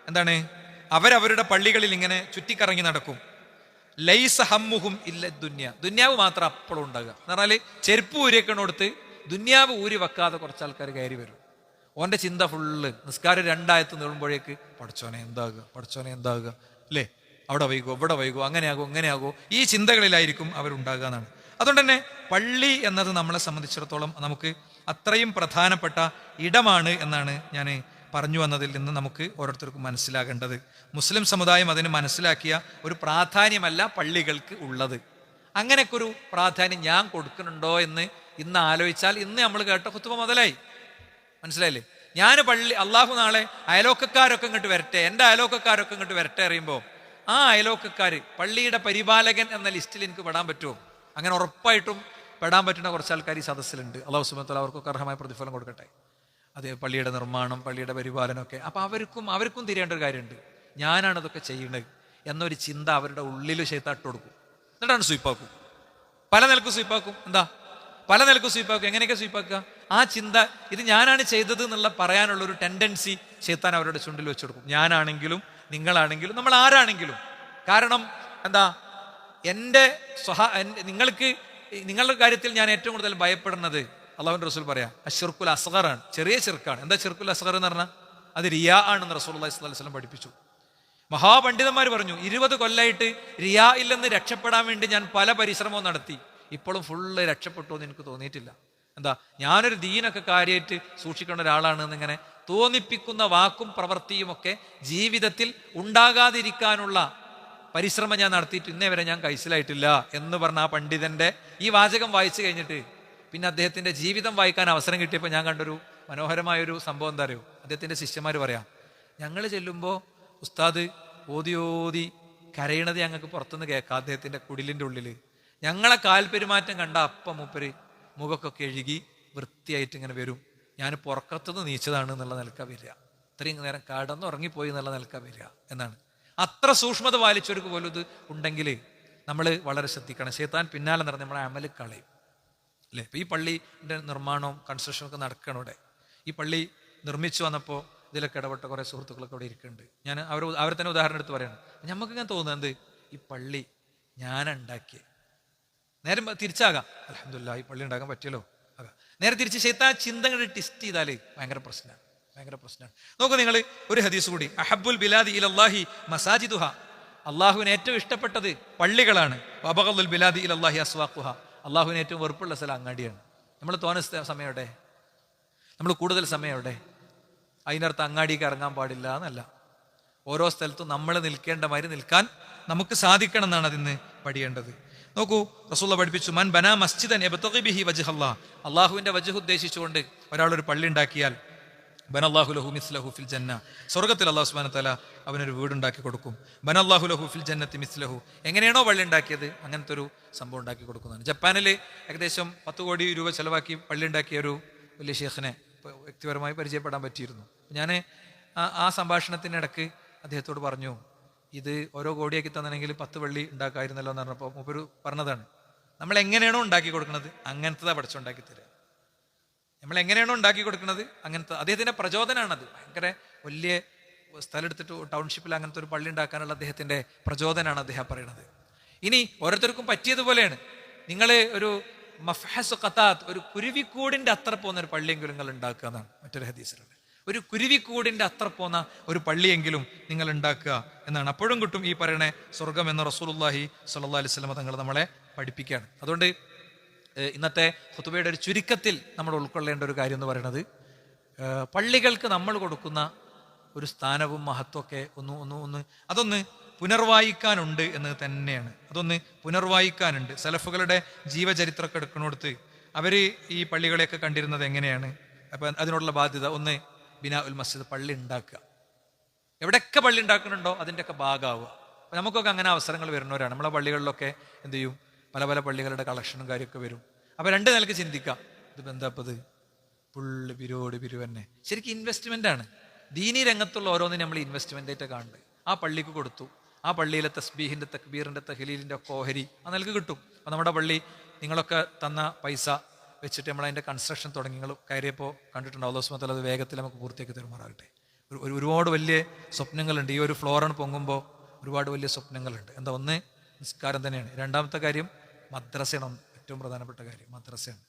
എന്താണ്? അവരവരുടെ പള്ളികളിൽ ഇങ്ങനെ ചുറ്റിക്കറങ്ങി നടക്കും. ലൈസ ഹമ്മുഹും ഇല്ല ദുന്യ. ദുന്യാവ് മാത്രം അപ്പോഴും ഉണ്ടാകുക. എന്ന് പറഞ്ഞാൽ ചെരുപ്പ് ഊരിയൊക്കെണോടുത്ത് ദുന്യാവ് ഊരി വെക്കാതെ കുറച്ച് ആൾക്കാർ കയറി വരും. ഓന്റെ ചിന്ത ഫുള്ള് നിസ്കാരം രണ്ടായത്ത് നീളുമ്പോഴേക്ക് പഠിച്ചോനെ എന്താകുക? പഠിച്ചോനെ എന്താകുക? അല്ലേ? അവിടെ വൈകോ ഇവിടെ വൈകോ അങ്ങനെയാകോ ഇങ്ങനെയാകോ ഈ ചിന്തകളിലായിരിക്കും അവരുണ്ടാകുക എന്നാണ്. അതുകൊണ്ട് തന്നെ പള്ളി എന്നത് നമ്മളെ സംബന്ധിച്ചിടത്തോളം നമുക്ക് അത്രയും പ്രധാനപ്പെട്ട ഇടമാണ് എന്നാണ് ഞാൻ പറഞ്ഞു വന്നതിൽ നിന്ന് നമുക്ക് ഓരോരുത്തർക്കും മനസ്സിലാകേണ്ടത്. മുസ്ലിം സമുദായം അതിന് മനസ്സിലാക്കിയ ഒരു പ്രാധാന്യമല്ല പള്ളികൾക്ക് ഉള്ളത്. അങ്ങനെയൊക്കെ ഒരു പ്രാധാന്യം ഞാൻ കൊടുക്കുന്നുണ്ടോ എന്ന് ഇന്ന് ആലോചിച്ചാൽ ഇന്ന് നമ്മൾ കേട്ട കുത്തുമ മുതലായി. മനസ്സിലായില്ലേ? ഞാൻ പള്ളി അള്ളാഹു നാളെ അയലോക്കക്കാരൊക്കെ ഇങ്ങോട്ട് വരട്ടെ എന്റെ അയലോക്കക്കാരൊക്കെ ഇങ്ങോട്ട് വരട്ടെ അറിയുമ്പോൾ ആ അയലോക്കക്കാർ പള്ളിയുടെ പരിപാലകൻ എന്ന ലിസ്റ്റിൽ എനിക്ക് പെടാൻ പറ്റുമോ? അങ്ങനെ ഉറപ്പായിട്ടും പെടാൻ പറ്റുന്ന കുറച്ച് ആൾക്കാർ ഈ സദസ്സിലുണ്ട്. അള്ളാഹു സുബത്തല അവർക്കൊക്കെ അർഹമായ പ്രതിഫലം കൊടുക്കട്ടെ. അത് പള്ളിയുടെ നിർമ്മാണം പള്ളിയുടെ പരിപാലനമൊക്കെ. അപ്പോൾ അവർക്കും അവർക്കും തിരിയേണ്ട ഒരു കാര്യമുണ്ട്. ഞാനാണ് ഇതൊക്കെ ചെയ്യുന്നത് എന്നൊരു ചിന്ത അവരുടെ ഉള്ളിൽ ചെയ്താട്ട് കൊടുക്കും. എന്നിട്ടാണ് സ്വീപ്പാക്കും പല നിലയ്ക്ക് സ്വീപ്പാക്കും എന്താ? പല നിലയ്ക്ക് സ്വീപ്പാക്കും എങ്ങനെയൊക്കെ സ്വീപ്പാക്കുക ആ ചിന്ത ഇത് ഞാനാണ് ചെയ്തത് എന്നുള്ള പറയാനുള്ള ഒരു ടെൻഡൻസി ചേത്താൻ അവരുടെ ചുണ്ടിൽ വെച്ചു കൊടുക്കും. ഞാനാണെങ്കിലും നിങ്ങളാണെങ്കിലും നമ്മൾ ആരാണെങ്കിലും. കാരണം എന്താ? എന്റെ സഹ നിങ്ങൾക്ക് നിങ്ങളുടെ കാര്യത്തിൽ ഞാൻ ഏറ്റവും കൂടുതൽ ഭയപ്പെടുന്നത് അള്ളാഹുൻ റസൂൽ പറയാം അഷിർക്കുൽ അസ്ഗറാണ് ചെറിയ ചെറുക്കാണ്. എന്താ ചെറുക്കുൽ അസ്ഗർ എന്ന് പറഞ്ഞാൽ അത് റിയാ ആണെന്ന് റസൂൽ അള്ളഹി സ്വലം വസ്ലം പഠിപ്പിച്ചു. മഹാപണ്ഡിതന്മാർ പറഞ്ഞു ഇരുപത് കൊല്ലമായിട്ട് റിയാ ഇല്ലെന്ന് രക്ഷപ്പെടാൻ വേണ്ടി ഞാൻ പല പരിശ്രമവും നടത്തി. ഇപ്പോഴും ഫുള്ള് രക്ഷപ്പെട്ടു എന്ന് എനിക്ക് തോന്നിയിട്ടില്ല. എന്താ? ഞാനൊരു ദീനൊക്കെ കാര്യമായിട്ട് സൂക്ഷിക്കേണ്ട ഒരാളാണ് എന്നിങ്ങനെ തോന്നിപ്പിക്കുന്ന വാക്കും പ്രവൃത്തിയും ഒക്കെ ജീവിതത്തിൽ ഉണ്ടാകാതിരിക്കാനുള്ള പരിശ്രമം ഞാൻ നടത്തിയിട്ട് ഇന്നേ വരെ ഞാൻ കൈസിലായിട്ടില്ല എന്ന് പറഞ്ഞ ആ പണ്ഡിതന്റെ ഈ വാചകം വായിച്ചു കഴിഞ്ഞിട്ട് പിന്നെ അദ്ദേഹത്തിന്റെ ജീവിതം വായിക്കാൻ അവസരം കിട്ടിയപ്പോൾ ഞാൻ കണ്ടൊരു മനോഹരമായൊരു സംഭവം എന്താ അറിയോ? അദ്ദേഹത്തിന്റെ ശിഷ്യന്മാർ പറയാം ഞങ്ങൾ ചെല്ലുമ്പോൾ ഉസ്താദ് ഓതി ഓതി കരയണത് ഞങ്ങൾക്ക് പുറത്തുനിന്ന് കേൾക്കാം അദ്ദേഹത്തിന്റെ കുടിലിന്റെ ഉള്ളിൽ ഞങ്ങളെ കാൽപെരുമാറ്റം കണ്ട അപ്പം മൂപ്പര് മുഖക്കൊക്കെ എഴുകി വൃത്തിയായിട്ട് ഇങ്ങനെ വരും. ഞാൻ പുറക്കത്തുനിന്ന് നീച്ചതാണ് എന്നുള്ള നിലക്ക വരിക. ഇത്രയും നേരം കടന്നുറങ്ങിപ്പോയി എന്നുള്ള നിലക്ക വരിക എന്നാണ്. അത്ര സൂക്ഷ്മത പാലിച്ചവർക്ക് പോലും ഇത് ഉണ്ടെങ്കിൽ നമ്മൾ വളരെ ശ്രദ്ധിക്കണം. ശേത്താൻ പിന്നാലെ നടന്ന് നമ്മളെ അമൽ കളയും. അല്ലേ? ഇപ്പം ഈ പള്ളിന്റെ നിർമ്മാണവും കൺസ്ട്രക്ഷനും ഒക്കെ നടക്കണം ഇവിടെ. ഈ പള്ളി നിർമ്മിച്ചു വന്നപ്പോൾ ഇതിലൊക്കെ ഇടപെട്ട കുറേ സുഹൃത്തുക്കളൊക്കെ ഇവിടെ ഇരിക്കുന്നുണ്ട്. ഞാൻ അവർ അവരെ തന്നെ ഉദാഹരണം എടുത്ത് പറയാണ്. നമുക്ക് ഇങ്ങനെ തോന്നുന്നത് എന്ത്? ഈ പള്ളി ഞാനുണ്ടാക്കിയ നേരെ തിരിച്ചാകാം. അലഹമില്ല ഈ പള്ളി ഉണ്ടാക്കാൻ പറ്റിയല്ലോ. ആകാം. നേരെ തിരിച്ച് ചേത്താൻ ചിന്തകൾ ടിസ്റ്റ് ചെയ്താൽ ഭയങ്കര പ്രശ്നമാണ് ഭയങ്കര പ്രശ്നമാണ്. നോക്കൂ നിങ്ങൾ ഒരു ഹദീസ് കൂടി. അഹബുൽ ബിലാദി ഇലാഹി മസാജിദുഹ. അള്ളാഹുവിന് ഏറ്റവും ഇഷ്ടപ്പെട്ടത് പള്ളികളാണ്. വബഗുൽ ബിലാദി ഇലാഹി അസ്വാഖുഹ. അള്ളാഹുവിന് ഏറ്റവും വെറുപ്പുള്ള സ്ഥലം അങ്ങാടിയാണ്. നമ്മൾ തോന്ന സമയം നമ്മൾ കൂടുതൽ സമയം അതിനർത്ഥം അങ്ങാടിക്ക് ഇറങ്ങാൻ പാടില്ല എന്നല്ല. ഓരോ സ്ഥലത്തും നമ്മൾ നിൽക്കേണ്ട മാതിരി നിൽക്കാൻ നമുക്ക് സാധിക്കണം എന്നാണ് അതിന്ന് പഠിയേണ്ടത്. നോക്കൂ റസൂള്ള പഠിപ്പിച്ചു മൻ ബനാ മസ്ജിദൻ ബിഹി വജ്ഹല്ലാ. അള്ളാഹുവിന്റെ വജഹ് ഉദ്ദേശിച്ചുകൊണ്ട് ഒരാൾ ഒരു പള്ളി ഉണ്ടാക്കിയാൽ അള്ളാഹു ലഹു മിസ്ലഹു ഫിൽ ജന്ന. സ്വർഗത്തിൽ അള്ളാഹു സുബാന തല അവനൊരു വീടുണ്ടാക്കി കൊടുക്കും. അള്ളാഹു ലഹു ഫിൽ ജന്നത്തി മിസ്ലഹു. എങ്ങനെയാണോ പള്ളി ഉണ്ടാക്കിയത്? അങ്ങനത്തെ ഒരു സംഭവം ഉണ്ടാക്കി കൊടുക്കുന്നതാണ്. ജപ്പാനിൽ ഏകദേശം പത്ത് കോടി രൂപ ചെലവാക്കി പള്ളി ഉണ്ടാക്കിയ ഒരു വലിയ ഷേഖിനെ വ്യക്തിപരമായി പരിചയപ്പെടാൻ പറ്റിയിരുന്നു. ഞാൻ ആ സംഭാഷണത്തിനിടക്ക് അദ്ദേഹത്തോട് പറഞ്ഞു ഇത് ഓരോ കോടിയാക്കി തന്നെങ്കിൽ പത്ത് പള്ളി ഉണ്ടാക്കായിരുന്നല്ലോ എന്ന് പറഞ്ഞപ്പോൾ ഒരു പറഞ്ഞതാണ്. നമ്മൾ എങ്ങനെയാണോ ഉണ്ടാക്കി കൊടുക്കുന്നത് അങ്ങനത്തെ പഠിച്ചുണ്ടാക്കി തരിക നമ്മൾ എങ്ങനെയാണോ ഉണ്ടാക്കി കൊടുക്കുന്നത്? അങ്ങനത്തെ അദ്ദേഹത്തിന്റെ പ്രചോദനമാണത് ഭയങ്കര വലിയ സ്ഥലം എടുത്തിട്ട് ടൗൺഷിപ്പിൽ അങ്ങനത്തെ ഒരു പള്ളി ഉണ്ടാക്കാനുള്ള അദ്ദേഹത്തിന്റെ പ്രചോദനമാണ് അദ്ദേഹം പറയുന്നത്. ഇനി ഓരോരുത്തർക്കും പറ്റിയതുപോലെയാണ്. നിങ്ങൾ ഒരു മഫഹസ് ഖത്താത്ത് ഒരു കുരുവിക്കൂടിന്റെ അത്ര പോകുന്ന ഒരു പള്ളിയെങ്കിലും നിങ്ങൾ ഉണ്ടാക്കുക എന്നാണ് മറ്റൊരു ഹദീസിലുള്ളത്. ഒരു കുരുവിക്കൂടിന്റെ അത്ര പോന്ന ഒരു പള്ളിയെങ്കിലും നിങ്ങൾ ഉണ്ടാക്കുക എന്നാണ്. അപ്പോഴും കിട്ടും ഈ പറയണേ സ്വർഗം എന്ന റസൂലുല്ലാഹി സല്ലാ അലൈഹി തങ്ങൾ നമ്മളെ പഠിപ്പിക്കുകയാണ്. അതുകൊണ്ട് ഇന്നത്തെ ഹുത്തുബയുടെ ഒരു ചുരുക്കത്തിൽ നമ്മൾ ഉൾക്കൊള്ളേണ്ട ഒരു കാര്യം എന്ന് പറയുന്നത് പള്ളികൾക്ക് നമ്മൾ കൊടുക്കുന്ന ഒരു സ്ഥാനവും മഹത്വമൊക്കെ ഒന്ന് ഒന്ന് ഒന്ന് അതൊന്ന് പുനർവായിക്കാനുണ്ട് എന്ന് തന്നെയാണ്. അതൊന്ന് പുനർവായിക്കാനുണ്ട്. സലഫുകളുടെ ജീവചരിത്രമൊക്കെ എടുക്കണോടുത്ത് അവർ ഈ പള്ളികളെയൊക്കെ കണ്ടിരുന്നത് എങ്ങനെയാണ്? അപ്പം അതിനോടുള്ള ബാധ്യത ഒന്ന് ബിനാ ഉൽ മസ്ജിദ് പള്ളി ഉണ്ടാക്കുക. എവിടെയൊക്കെ പള്ളി ഉണ്ടാക്കുന്നുണ്ടോ അതിന്റെയൊക്കെ ഭാഗമാവുക. നമുക്കൊക്കെ അങ്ങനെ അവസരങ്ങൾ വരുന്നവരാണ്. നമ്മളെ പള്ളികളിലൊക്കെ എന്ത് ചെയ്യും? പല പല പള്ളികളുടെ കളക്ഷനും കാര്യമൊക്കെ വരും. അപ്പോൾ രണ്ട് നിലയ്ക്ക് ചിന്തിക്കാം. ഇത് ബന്ധപ്പത് പുള്ളി പിരോട് പിരിവന്നെ. ശരിക്കും ഇൻവെസ്റ്റ്മെന്റ് ആണ്. ദീനി രംഗത്തുള്ള ഓരോന്നിനും നമ്മൾ ഇൻവെസ്റ്റ്മെന്റ് ആയിട്ട് കാണുന്നത്. ആ പള്ളിക്ക് കൊടുത്തു. ആ പള്ളിയിലെ തസ്ബീഹിന്റെ തക്ബീറിന്റെ തഹലീലിന്റെ ഒക്കെ ഓഹരി ആ നിലയ്ക്ക് കിട്ടും. അപ്പോൾ നമ്മുടെ പള്ളി നിങ്ങളൊക്കെ തന്ന പൈസ വെച്ചിട്ട് നമ്മൾ അതിന്റെ കൺസ്ട്രക്ഷൻ തുടങ്ങി. നിങ്ങൾ കയറിയപ്പോൾ കണ്ടിട്ടുണ്ടോ അള്ളാഹ് അത് വേഗത്തിൽ നമുക്ക് പൂർത്തിയാക്കി തരുമാറാകട്ടെ. ഒരു- ഒരുപാട് വലിയ സ്വപ്നങ്ങളുണ്ട്. ഈ ഒരു ഫ്ലോറാണ് പൊങ്ങുമ്പോൾ ഒരുപാട് വലിയ സ്വപ്നങ്ങളുണ്ട്. എന്താ ഒന്ന്? നിസ്കാരം തന്നെയാണ്. രണ്ടാമത്തെ കാര്യം മദ്രസയാണ് ഏറ്റവും പ്രധാനപ്പെട്ട കാര്യം മദ്രസയാണ്.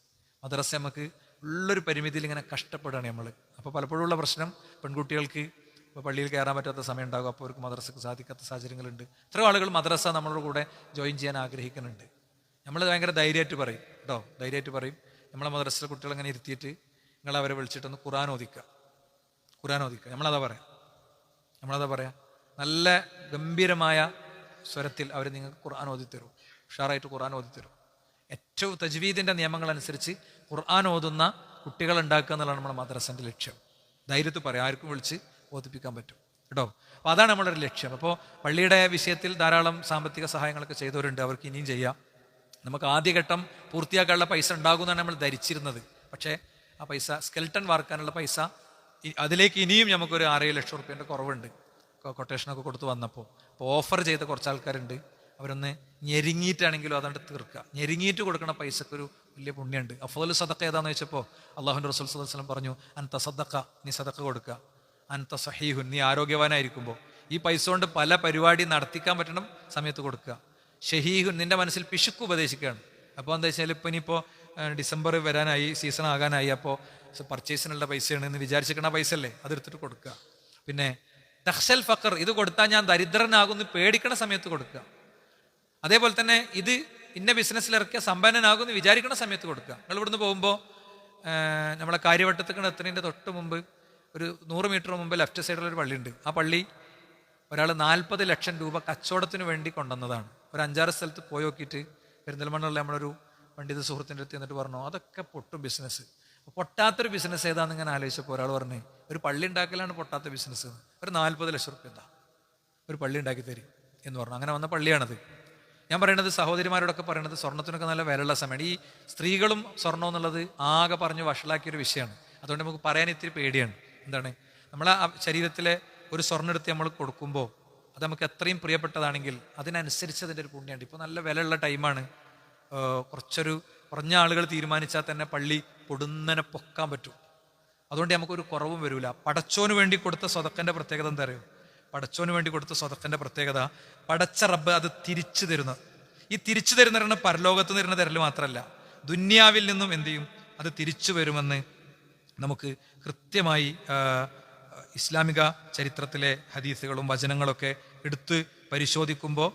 മദ്രസ നമുക്ക് ഉള്ളൊരു പരിമിതിയിൽ ഇങ്ങനെ കഷ്ടപ്പെടുകയാണ് നമ്മൾ അപ്പോൾ പലപ്പോഴും ഉള്ള പ്രശ്നം പെൺകുട്ടികൾക്ക് ഇപ്പോൾ പള്ളിയിൽ കയറാൻ പറ്റാത്ത സമയം ഉണ്ടാകും അപ്പോൾ അവർക്ക് മദ്രസക്ക് സാധിക്കാത്ത സാഹചര്യങ്ങളുണ്ട്. എത്രയോ ആളുകൾ മദ്രസ നമ്മളുടെ കൂടെ ജോയിൻ ചെയ്യാൻ ആഗ്രഹിക്കുന്നുണ്ട്. നമ്മൾ ഭയങ്കര ധൈര്യമായിട്ട് പറയും കേട്ടോ ധൈര്യമായിട്ട് പറയും. നമ്മളെ മദ്രസ കുട്ടികൾ അങ്ങനെ ഇരുത്തിയിട്ട് നിങ്ങൾ അവരെ വിളിച്ചിട്ടൊന്ന് ഖുറാൻ ഓദിക്കുക ഖുറാൻ ഓദിക്കുക നമ്മളതാ പറയാം. നമ്മളതാ പറയാം. നല്ല ഗംഭീരമായ സ്വരത്തിൽ അവർ നിങ്ങൾക്ക് ഖുർആൻ ഓതിത്തരും. ഉഷാറായിട്ട് ഖുർആൻ ഓതിത്തരും. ഏറ്റവും തജ്വീദിന്റെ നിയമങ്ങളനുസരിച്ച് ഖുർആൻ ഓതുന്ന കുട്ടികൾ ഉണ്ടാക്കുക എന്നുള്ളതാണ് നമ്മുടെ മദ്രസന്റെ ലക്ഷ്യം. ധൈര്യത്തിൽ പറയാം ആർക്കും വിളിച്ച് ഓതിപ്പിക്കാൻ പറ്റും. കേട്ടോ? അപ്പോൾ അതാണ് നമ്മളൊരു ലക്ഷ്യം. അപ്പോൾ പള്ളിയുടെ വിഷയത്തിൽ ധാരാളം സാമ്പത്തിക സഹായങ്ങളൊക്കെ ചെയ്തവരുണ്ട്. അവർക്ക് ഇനിയും ചെയ്യാം. നമുക്ക് ആദ്യഘട്ടം പൂർത്തിയാക്കാനുള്ള പൈസ ഉണ്ടാകുമെന്നാണ് നമ്മൾ ധരിച്ചിരുന്നത്. പക്ഷേ ആ പൈസ സ്കെൽട്ടൺ വാർക്കാനുള്ള പൈസ അതിലേക്ക് ഇനിയും നമുക്കൊരു ആറേഴ് ലക്ഷം റുപ്യേന്റെ കുറവുണ്ട്. കൊട്ടേഷനൊക്കെ കൊടുത്ത് വന്നപ്പോൾ. അപ്പോൾ ഓഫർ ചെയ്ത കുറച്ച് ആൾക്കാരുണ്ട് അവരൊന്ന് ഞെരുങ്ങിയിട്ടാണെങ്കിലും അതുകൊണ്ട് തീർക്കുക. ഞെരുങ്ങിയിട്ട് കൊടുക്കുന്ന പൈസക്ക് ഒരു വലിയ പുണ്യമുണ്ട് അഫോൽ സദക്ക ഏതാന്ന് വെച്ചപ്പോൾ അള്ളാഹുന്റെ റസൂൽ വസല്ലം പറഞ്ഞു അൻത സദക്ക നീ സദക്ക കൊടുക്കുക. അൻത സഹീഹു നീ ആരോഗ്യവാനായിരിക്കുമ്പോൾ ഈ പൈസ കൊണ്ട് പല പരിപാടി നടത്തിക്കാൻ പറ്റണം സമയത്ത് കൊടുക്കുക. ഷഹീഹു നിന്റെ മനസ്സിൽ പിശുക്ക് ഉപദേശിക്കുകയാണ്. അപ്പോൾ എന്താ വെച്ചാൽ ഇപ്പം ഇനിയിപ്പോൾ ഡിസംബർ വരാനായി സീസൺ ആകാനായി അപ്പോൾ പർച്ചേസിനുള്ള പൈസയാണ് എന്ന് വിചാരിച്ചിരിക്കണ പൈസ അല്ലേ അതെടുത്തിട്ട് കൊടുക്കുക. പിന്നെ തഹ്സൽ ഫക്കർ ഇത് കൊടുത്താൽ ഞാൻ ദരിദ്രനാകുമെന്ന് പേടിക്കണ സമയത്ത് കൊടുക്കുക. അതേപോലെ തന്നെ ഇത് ഇന്ന ബിസിനസ്സിൽ ഇറക്കിയ സമ്പന്നനാകുമെന്ന് വിചാരിക്കുന്ന സമയത്ത് കൊടുക്കുക. നിങ്ങൾ ഇവിടുന്ന് പോകുമ്പോൾ നമ്മളെ കാര്യവട്ടത്തേക്ക് എത്തുന്നതിന്റെ തൊട്ട് മുമ്പ് ഒരു നൂറ് മീറ്റർ മുമ്പ് ലെഫ്റ്റ് സൈഡിലൊരു പള്ളിയുണ്ട്. ആ പള്ളി ഒരാൾ നാൽപ്പത് ലക്ഷം രൂപ കച്ചവടത്തിന് വേണ്ടി കൊണ്ടുവന്നതാണ്. ഒരു അഞ്ചാറ് സ്ഥലത്ത് പോയി നോക്കിയിട്ട് പെരിന്തൽമണ്ണുള്ള നമ്മളൊരു പണ്ഡിത സുഹൃത്തിന്റെ അടുത്ത് എന്നിട്ട് പറഞ്ഞു അതൊക്കെ പൊട്ടും ബിസിനസ് പൊട്ടാത്തൊരു ബിസിനസ് ഏതാണെന്ന് ഇങ്ങനെ ആലോചിച്ചപ്പോൾ ഒരാൾ പറഞ്ഞു ഒരു പള്ളി ഉണ്ടാക്കലാണ് പൊട്ടാത്ത ബിസിനസ് ഒരു നാൽപ്പത് ലക്ഷം റുപ്യ എന്താ? ഒരു പള്ളി ഉണ്ടാക്കി തരും എന്ന് പറഞ്ഞു. അങ്ങനെ വന്ന പള്ളിയാണത്. ഞാൻ പറയണത് സഹോദരിമാരോടൊക്കെ പറയണത് സ്വർണത്തിനൊക്കെ നല്ല വിലയുള്ള സമയമാണ്. ഈ സ്ത്രീകളും സ്വർണം എന്നുള്ളത് ആകെ പറഞ്ഞ് വഷളാക്കിയൊരു വിഷയമാണ്. അതുകൊണ്ട് നമുക്ക് പറയാൻ ഇത്തിരി പേടിയാണ്. എന്താണ്? നമ്മളെ ശരീരത്തിലെ ഒരു സ്വർണം എടുത്ത് നമ്മൾ കൊടുക്കുമ്പോൾ അത് നമുക്ക് എത്രയും പ്രിയപ്പെട്ടതാണെങ്കിൽ അതിനനുസരിച്ച് അതിന്റെ ഒരു പുണ്യമുണ്ട്. ഇപ്പോൾ നല്ല വിലയുള്ള ടൈമാണ്. കുറച്ചൊരു കുറഞ്ഞ ആളുകൾ തീരുമാനിച്ചാൽ തന്നെ പള്ളി പൊടുന്നനെ പൊക്കാൻ പറ്റും. അതുകൊണ്ട് നമുക്കൊരു കുറവും വരില്ല. പടച്ചോന് വേണ്ടി കൊടുത്ത സ്വതക്കന്റെ പ്രത്യേകത എന്താ അറിയോ? പടച്ചോന് വേണ്ടി കൊടുത്ത സ്വതക്കന്റെ പ്രത്യേകത പടച്ച റബ്ബ് അത് തിരിച്ചു തരുന്നത് ഈ തിരിച്ചു തരുന്ന പരലോകത്ത് തരുന്ന തരൽ മാത്രമല്ല ദുന്യാവിൽ നിന്നും എന്ത് ചെയ്യും? അത് തിരിച്ചു വരുമെന്ന് നമുക്ക് കൃത്യമായി ഇസ്ലാമിക ചരിത്രത്തിലെ ഹദീസുകളും വചനങ്ങളൊക്കെ എടുത്ത് പരിശോധിക്കുമ്പോൾ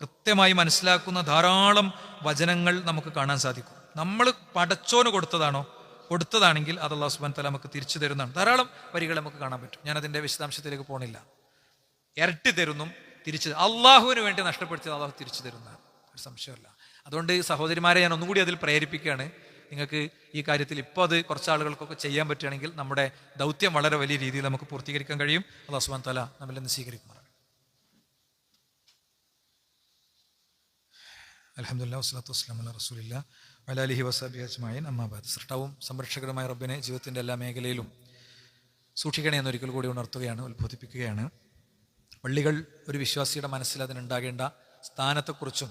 കൃത്യമായി മനസ്സിലാക്കുന്ന ധാരാളം വചനങ്ങൾ നമുക്ക് കാണാൻ സാധിക്കും. നമ്മൾ പടച്ചോന് കൊടുത്തതാണോ? കൊടുത്തതാണെങ്കിൽ അത് അള്ളാഹു സുബാൻ തല നമുക്ക് തിരിച്ചു തരുന്നതാണ്. ധാരാളം വരികൾ നമുക്ക് കാണാൻ പറ്റും. ഞാൻ അതിന്റെ വിശദാംശത്തിലേക്ക് പോണില്ല. ഇരട്ടി തരുന്നു തിരിച്ചു അള്ളാഹുവിന് വേണ്ടി നഷ്ടപ്പെടുത്തിയത് അള്ളാഹു തിരിച്ചു തരുന്നതാണ്. ഒരു സംശയമല്ല അതുകൊണ്ട് സഹോദരിമാരെ ഞാൻ ഒന്നുകൂടി അതിൽ പ്രേരിപ്പിക്കുകയാണ്. നിങ്ങൾക്ക് ഈ കാര്യത്തിൽ ഇപ്പോൾ അത് കുറച്ച് ആളുകൾക്കൊക്കെ ചെയ്യാൻ പറ്റുകയാണെങ്കിൽ നമ്മുടെ ദൗത്യം വളരെ വലിയ രീതിയിൽ നമുക്ക് പൂർത്തീകരിക്കാൻ കഴിയും. അള്ളാഹു സുബാൻ തല നമ്മിൽ നിന്ന് സ്വീകരിക്കുമാറാണ് അലഹമുല്ലാ വസ്ലാം അല്ല റസൂലില്ല. വലാലിഹി വസാബി അജ്മായൻ അമ്മാബാദ് സൃഷ്ടവും സംരക്ഷകരുമായ റബ്ബിനെ ജീവിതത്തിന്റെ എല്ലാ മേഖലയിലും സൂക്ഷിക്കണേ എന്നൊരിക്കൽ കൂടി ഉണർത്തുകയാണ് ഉത്ബോധിപ്പിക്കുകയാണ്. പള്ളികൾ ഒരു വിശ്വാസിയുടെ മനസ്സിൽ അതിനുണ്ടാകേണ്ട സ്ഥാനത്തെക്കുറിച്ചും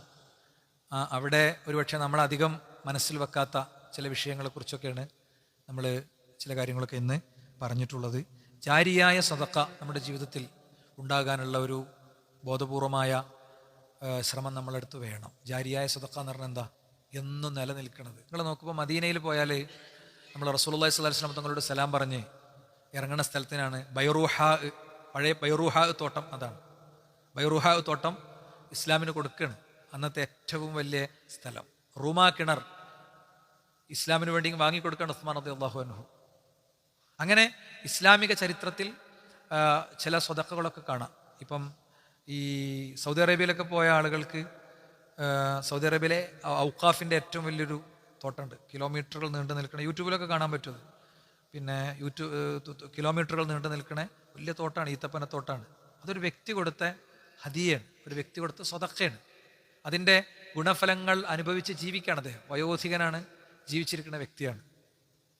അവിടെ ഒരുപക്ഷെ നമ്മളധികം മനസ്സിൽ വെക്കാത്ത ചില വിഷയങ്ങളെക്കുറിച്ചൊക്കെയാണ് നമ്മൾ ചില കാര്യങ്ങളൊക്കെ ഇന്ന് പറഞ്ഞിട്ടുള്ളത്. ജാരിയായ സതക്ക നമ്മുടെ ജീവിതത്തിൽ ഉണ്ടാകാനുള്ള ഒരു ബോധപൂർവമായ ശ്രമം നമ്മളെടുത്ത് വേണം. ജാരിയായ സതക്ക എന്ന് പറഞ്ഞാൽ എന്താ? എന്നും നിലനിൽക്കുന്നത് നിങ്ങൾ നോക്കുമ്പോൾ മദീനയിൽ പോയാൽ നമ്മൾ റസൂൽ അള്ളഹി അലൈഹി വസല്ലം തങ്ങളോട് സലാം പറഞ്ഞ് ഇറങ്ങുന്ന സ്ഥലത്തിനാണ് ബൈറൂഹ പഴയ ബൈറുഹാ തോട്ടം അതാണ്. ബൈറുഹാ തോട്ടം ഇസ്ലാമിന് കൊടുക്കുകയാണ് അന്നത്തെ ഏറ്റവും വലിയ സ്ഥലം. റൂമാ കിണർ ഇസ്ലാമിന് വേണ്ടി വാങ്ങിക്കൊടുക്കുകയാണ് ഉസ്മാൻ റതി അള്ളാഹു അനുഹു അങ്ങനെ ഇസ്ലാമിക ചരിത്രത്തിൽ ചില സ്വതക്കകളൊക്കെ കാണാം. ഇപ്പം ഈ സൗദി അറേബ്യയിലൊക്കെ പോയ ആളുകൾക്ക് സൗദി അറേബ്യയിലെ ഔക്കാഫിന്റെ ഏറ്റവും വലിയൊരു തോട്ടമുണ്ട്. കിലോമീറ്ററുകൾ നീണ്ടു നിൽക്കണം യൂട്യൂബിലൊക്കെ കാണാൻ പറ്റും അത്. പിന്നെ യൂട്യൂബ് കിലോമീറ്ററുകൾ നീണ്ടു നിൽക്കണേ വലിയ തോട്ടാണ് ഈത്തപ്പന തോട്ടാണ്. അതൊരു വ്യക്തി കൊടുത്ത ഹതിയാണ് ഒരു വ്യക്തി കൊടുത്ത സ്വതക്കയാണ്. അതിന്റെ ഗുണഫലങ്ങൾ അനുഭവിച്ച് ജീവിക്കുകയാണ് അദ്ദേഹം. വയോധികനാണ് ജീവിച്ചിരിക്കുന്ന വ്യക്തിയാണ്.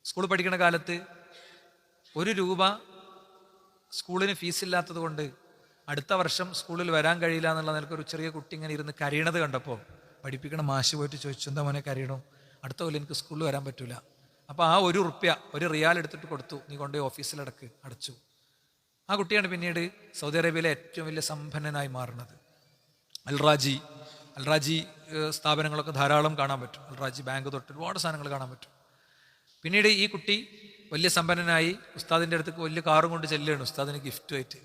സ്കൂൾ പഠിക്കുന്ന കാലത്ത് ഒരു രൂപ സ്കൂളിന് ഫീസില്ലാത്തത് കൊണ്ട് അടുത്ത വർഷം സ്കൂളിൽ വരാൻ കഴിയില്ല എന്നുള്ള നിലയ്ക്ക് ഒരു ചെറിയ കുട്ടി ഇങ്ങനെ ഇരുന്ന് കരയണത് കണ്ടപ്പോൾ പഠിപ്പിക്കണ മാഷ് പോയിട്ട് ചോദിച്ചു എന്താ മോനെ കരയണോ? അടുത്ത കൊല്ലം എനിക്ക് സ്കൂളിൽ വരാൻ പറ്റൂല. അപ്പോൾ ആ ഒരു ഉറുപ്യ ഒരു റിയാൽ എടുത്തിട്ട് കൊടുത്തു. നീ കൊണ്ടുപോയി ഓഫീസിലടക്ക് അടച്ചു. ആ കുട്ടിയാണ് പിന്നീട് സൗദി അറേബ്യയിലെ ഏറ്റവും വലിയ സമ്പന്നനായി മാറുന്നത്. അൽറാജി അൽറാജി സ്ഥാപനങ്ങളൊക്കെ ധാരാളം കാണാൻ പറ്റും. അൽറാജി ബാങ്ക് തൊട്ട് ഒരുപാട് സാധനങ്ങൾ കാണാൻ പറ്റും. പിന്നീട് ഈ കുട്ടി വലിയ സമ്പന്നനായി ഉസ്താദിന്റെ അടുത്തേക്ക് വലിയ കാറും കൊണ്ട് ചെല്ലുകയാണ്. ഉസ്താദിന് ഗിഫ്റ്റ് ആയിട്ട്.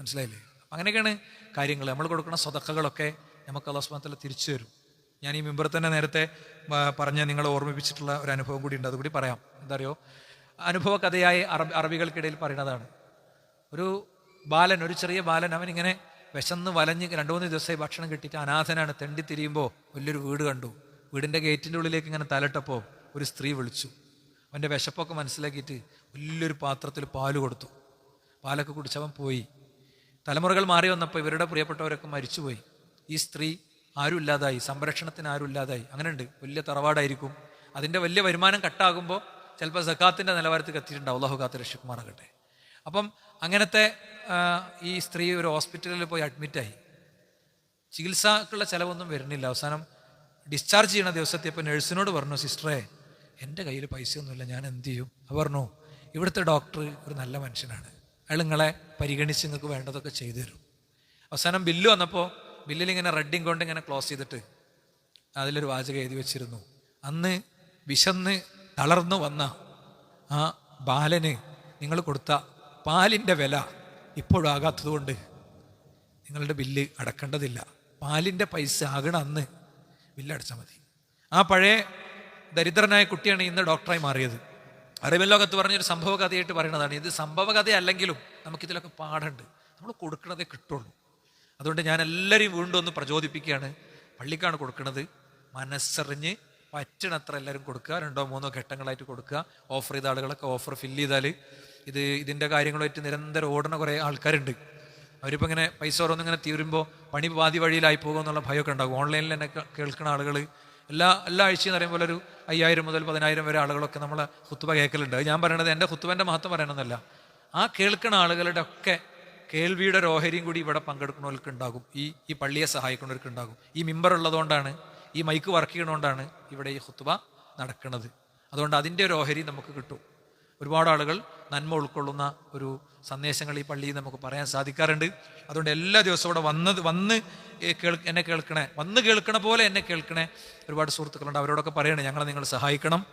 മനസ്സിലായില്ലേ? അങ്ങനെയൊക്കെയാണ് കാര്യങ്ങൾ. നമ്മൾ കൊടുക്കുന്ന സ്വതക്കകളൊക്കെ നമുക്ക് അള്ളാസ്മാത്തല്ല തിരിച്ചു തരും. ഞാൻ ഈ മെമ്പർ തന്നെ നേരത്തെ പറഞ്ഞ് നിങ്ങളെ ഓർമ്മിപ്പിച്ചിട്ടുള്ള ഒരു അനുഭവം കൂടി ഉണ്ട്. അതുകൂടി പറയാം. എന്താ അറിയോ അനുഭവ കഥയായി അറബ് അറബികൾക്കിടയിൽ പറയുന്നതാണ്. ഒരു ബാലൻ ഒരു ചെറിയ ബാലൻ അവൻ ഇങ്ങനെ വിശന്ന് വലഞ്ഞ് രണ്ടു മൂന്ന് ദിവസമായി ഭക്ഷണം കിട്ടിയിട്ട് അനാഥനാണ്. തെണ്ടി തിരിയുമ്പോൾ വലിയൊരു വീട് കണ്ടു. വീടിന്റെ ഗേറ്റിന്റെ ഉള്ളിലേക്ക് ഇങ്ങനെ തലട്ടപ്പോൾ ഒരു സ്ത്രീ വിളിച്ചു. അവന്റെ വിശപ്പൊക്കെ മനസ്സിലാക്കിയിട്ട് വലിയൊരു പാത്രത്തിൽ പാൽ കൊടുത്തു. പാലൊക്കെ കുടിച്ചവൻ പോയി. തലമുറകൾ മാറി വന്നപ്പോൾ ഇവരുടെ പ്രിയപ്പെട്ടവരൊക്കെ മരിച്ചുപോയി. ഈ സ്ത്രീ ആരും ഇല്ലാതായി സംരക്ഷണത്തിന് ആരും ഇല്ലാതായി അങ്ങനെയുണ്ട്. വലിയ തറവാടായിരിക്കും. അതിന്റെ വലിയ വരുമാനം കട്ടാകുമ്പോൾ ചിലപ്പോൾ സക്കാത്തിന്റെ നിലവാരത്തിൽ എത്തിയിട്ടുണ്ടാവും. അള്ളാഹു കാത്ത് രക്ഷിക്കുമാറാകട്ടെ. അപ്പം അങ്ങനത്തെ ഈ സ്ത്രീ ഒരു ഹോസ്പിറ്റലിൽ പോയി അഡ്മിറ്റായി ചികിത്സക്കുള്ള ചിലവൊന്നും വരുന്നില്ല. അവസാനം ഡിസ്ചാർജ് ചെയ്യണ ദിവസത്തെപ്പോൾ നഴ്സിനോട് പറഞ്ഞു സിസ്റ്ററെ എന്റെ കയ്യിൽ പൈസയൊന്നുമില്ല. ഞാൻ എന്ത് ചെയ്യും? അവർ പറഞ്ഞു ഇവിടുത്തെ ഡോക്ടർ ഒരു നല്ല മനുഷ്യനാണ്. അയാൾ നിങ്ങളെ പരിഗണിച്ച് നിങ്ങൾക്ക് വേണ്ടതൊക്കെ ചെയ്തു തരും. അവസാനം ബില്ല് വന്നപ്പോൾ ബില്ലിൽ ഇങ്ങനെ റെഡിങ് കൊണ്ട് ഇങ്ങനെ ക്ലോസ് ചെയ്തിട്ട് അതിലൊരു വാചകം എഴുതി വെച്ചിരുന്നു. അന്ന് വിശന്ന് തളർന്നു വന്ന ആ ബാലന് നിങ്ങൾ കൊടുത്ത പാലിന്റെ വില ഇപ്പോഴാകാത്തതുകൊണ്ട് നിങ്ങളുടെ ബില്ല് അടക്കേണ്ടതില്ല. പാലിന്റെ പൈസ ആകണ അന്ന് ബില്ലടച്ചാൽ മതി. ആ പഴയ ദരിദ്രനായ കുട്ടിയാണ് ഇന്ന് ഡോക്ടറായി മാറിയത്. അറിവൻ ലോകത്ത് പറഞ്ഞൊരു സംഭവകഥയായിട്ട് പറയുന്നതാണ് ഇത് സംഭവകഥയല്ലെങ്കിലും നമുക്കിതിലൊക്കെ പാടുണ്ട് നമ്മൾ കൊടുക്കണതേ കിട്ടുള്ളൂ. അതുകൊണ്ട് ഞാൻ എല്ലാവരെയും വീണ്ടും ഒന്ന് പ്രചോദിപ്പിക്കുകയാണ്. പള്ളിക്കാണ് കൊടുക്കുന്നത്. മനസ്സറിഞ്ഞ് പറ്റണത്ര എല്ലാവരും കൊടുക്കുക. രണ്ടോ മൂന്നോ ഘട്ടങ്ങളായിട്ട് കൊടുക്കുക. ഓഫർ ചെയ്ത ആളുകളൊക്കെ ഓഫർ ഫില്ല് ചെയ്താൽ ഇത് ഇതിന്റെ കാര്യങ്ങളുമായിട്ട് നിരന്തരം ഓടുന്ന കുറേ ആൾക്കാരുണ്ട്. അവരിപ്പോൾ ഇങ്ങനെ പൈസ ഓരോന്നും ഇങ്ങനെ തീരുമ്പോൾ പണി പാതി വഴിയിലായി പോകുമെന്നുള്ള ഭയമൊക്കെ ഉണ്ടാകും. ഓൺലൈനിൽ തന്നെ കേൾക്കുന്ന ആളുകൾ എല്ലാ എല്ലാ ആഴ്ചയും എന്ന് പറയുമ്പോൾ ഒരു അയ്യായിരം മുതൽ പതിനായിരം വരെ ആളുകളൊക്കെ നമ്മളെ കുത്തുവ കേൾക്കലുണ്ട് ഞാൻ പറയണത് എന്റെ കുത്തുവന്റെ മഹത്വം പറയണമെന്നല്ല ആ കേൾക്കുന്ന ആളുകളുടെ ഒക്കെ കേൾവിയുടെ ഓഹരിയും കൂടി ഇവിടെ പങ്കെടുക്കുന്നവർക്ക് ഉണ്ടാകും ഈ ഈ പള്ളിയെ സഹായിക്കുന്നവർക്ക് ഉണ്ടാകും ഈ മിമ്പർ ഉള്ളതുകൊണ്ടാണ് ഈ മൈക്ക് വർക്ക് ചെയ്യണതുകൊണ്ടാണ് ഇവിടെ ഈ ഹുത്തുബ നടക്കുന്നത്. അതുകൊണ്ട് അതിന്റെ ഒരു ഓഹരി നമുക്ക് കിട്ടും. ഒരുപാട് ആളുകൾ നന്മ ഉൾക്കൊള്ളുന്ന ഒരു സന്ദേശങ്ങൾ ഈ പള്ളിയിൽ നമുക്ക് പറയാൻ സാധിക്കാറുണ്ട്. അതുകൊണ്ട് എല്ലാ ദിവസവും ഇവിടെ വന്നത് വന്ന് കേൾ എന്നെ കേൾക്കണേ വന്ന് കേൾക്കണ പോലെ എന്നെ കേൾക്കണേ ഒരുപാട് സുഹൃത്തുക്കളുണ്ട്. അവരോടൊക്കെ പറയണേ ഞങ്ങളെ നിങ്ങൾ സഹായിക്കണം.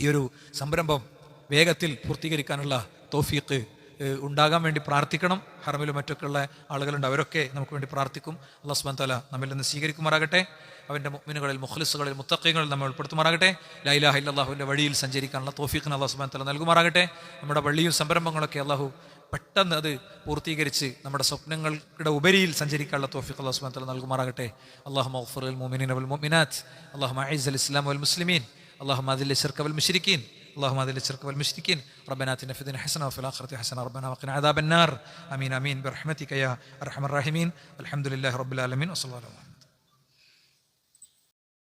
ഈ ഒരു സംരംഭം വേഗത്തിൽ പൂർത്തീകരിക്കാനുള്ള തോഫീക്ക് ഉണ്ടാകാൻ വേണ്ടി പ്രാർത്ഥിക്കണം. ഹർമിലും മറ്റൊക്കെയുള്ള ആളുകളുണ്ട് അവരൊക്കെ നമുക്ക് വേണ്ടി പ്രാർത്ഥിക്കും. അള്ളാഹ് സുബാൻ തല നമ്മിൽ നിന്ന് സ്വീകരിക്കുമാറാകട്ടെ. അവന്റെ മിനുകളിൽ മുഖലിസുകളിൽ മുത്തക്കങ്ങളിൽ നമ്മൾ ഉൾപ്പെടുത്തുമാറാകട്ടെ. ലൈലാ ഹൈലാഹുവിന്റെ വഴിയിൽ സഞ്ചരിക്കാനുള്ള തോഫീഖിന് അള്ളാഹു സുബാൻ തല നൽകുമാറാകട്ടെ. നമ്മുടെ വള്ളിയും സംരംഭങ്ങളൊക്കെ അള്ളാഹു പെട്ടെന്ന് അത് പൂർത്തീകരിച്ച് നമ്മുടെ സ്വപ്നങ്ങളുടെ ഉപരിയിൽ സഞ്ചരിക്കാനുള്ള തോഫിഖ് അള്ളാഹു സുബാൻ തല നൽകുമാറാകട്ടെ. അള്ളാഹു മഹ്ഫുൽ മുമിനീൻ അവൽ മുമിനാത്ത് അള്ളാഹു അയ്സ് അൽ ഇസ്ലാം വൽ മുസ്ലിമീൻ. അള്ളാഹു അതിൽ ഷിർക്ക് അവൽ മുഷരിക്കീൻ اللهم اذل الشرك والمشركين. ربنا آتنا في الدنيا حسنة وفي الآخرة حسنة. ربنا وقنا عذاب النار. آمين آمين. برحمتك يا أرحم الراحمين. والحمد لله رب العالمين. وصلى الله عليه وسلم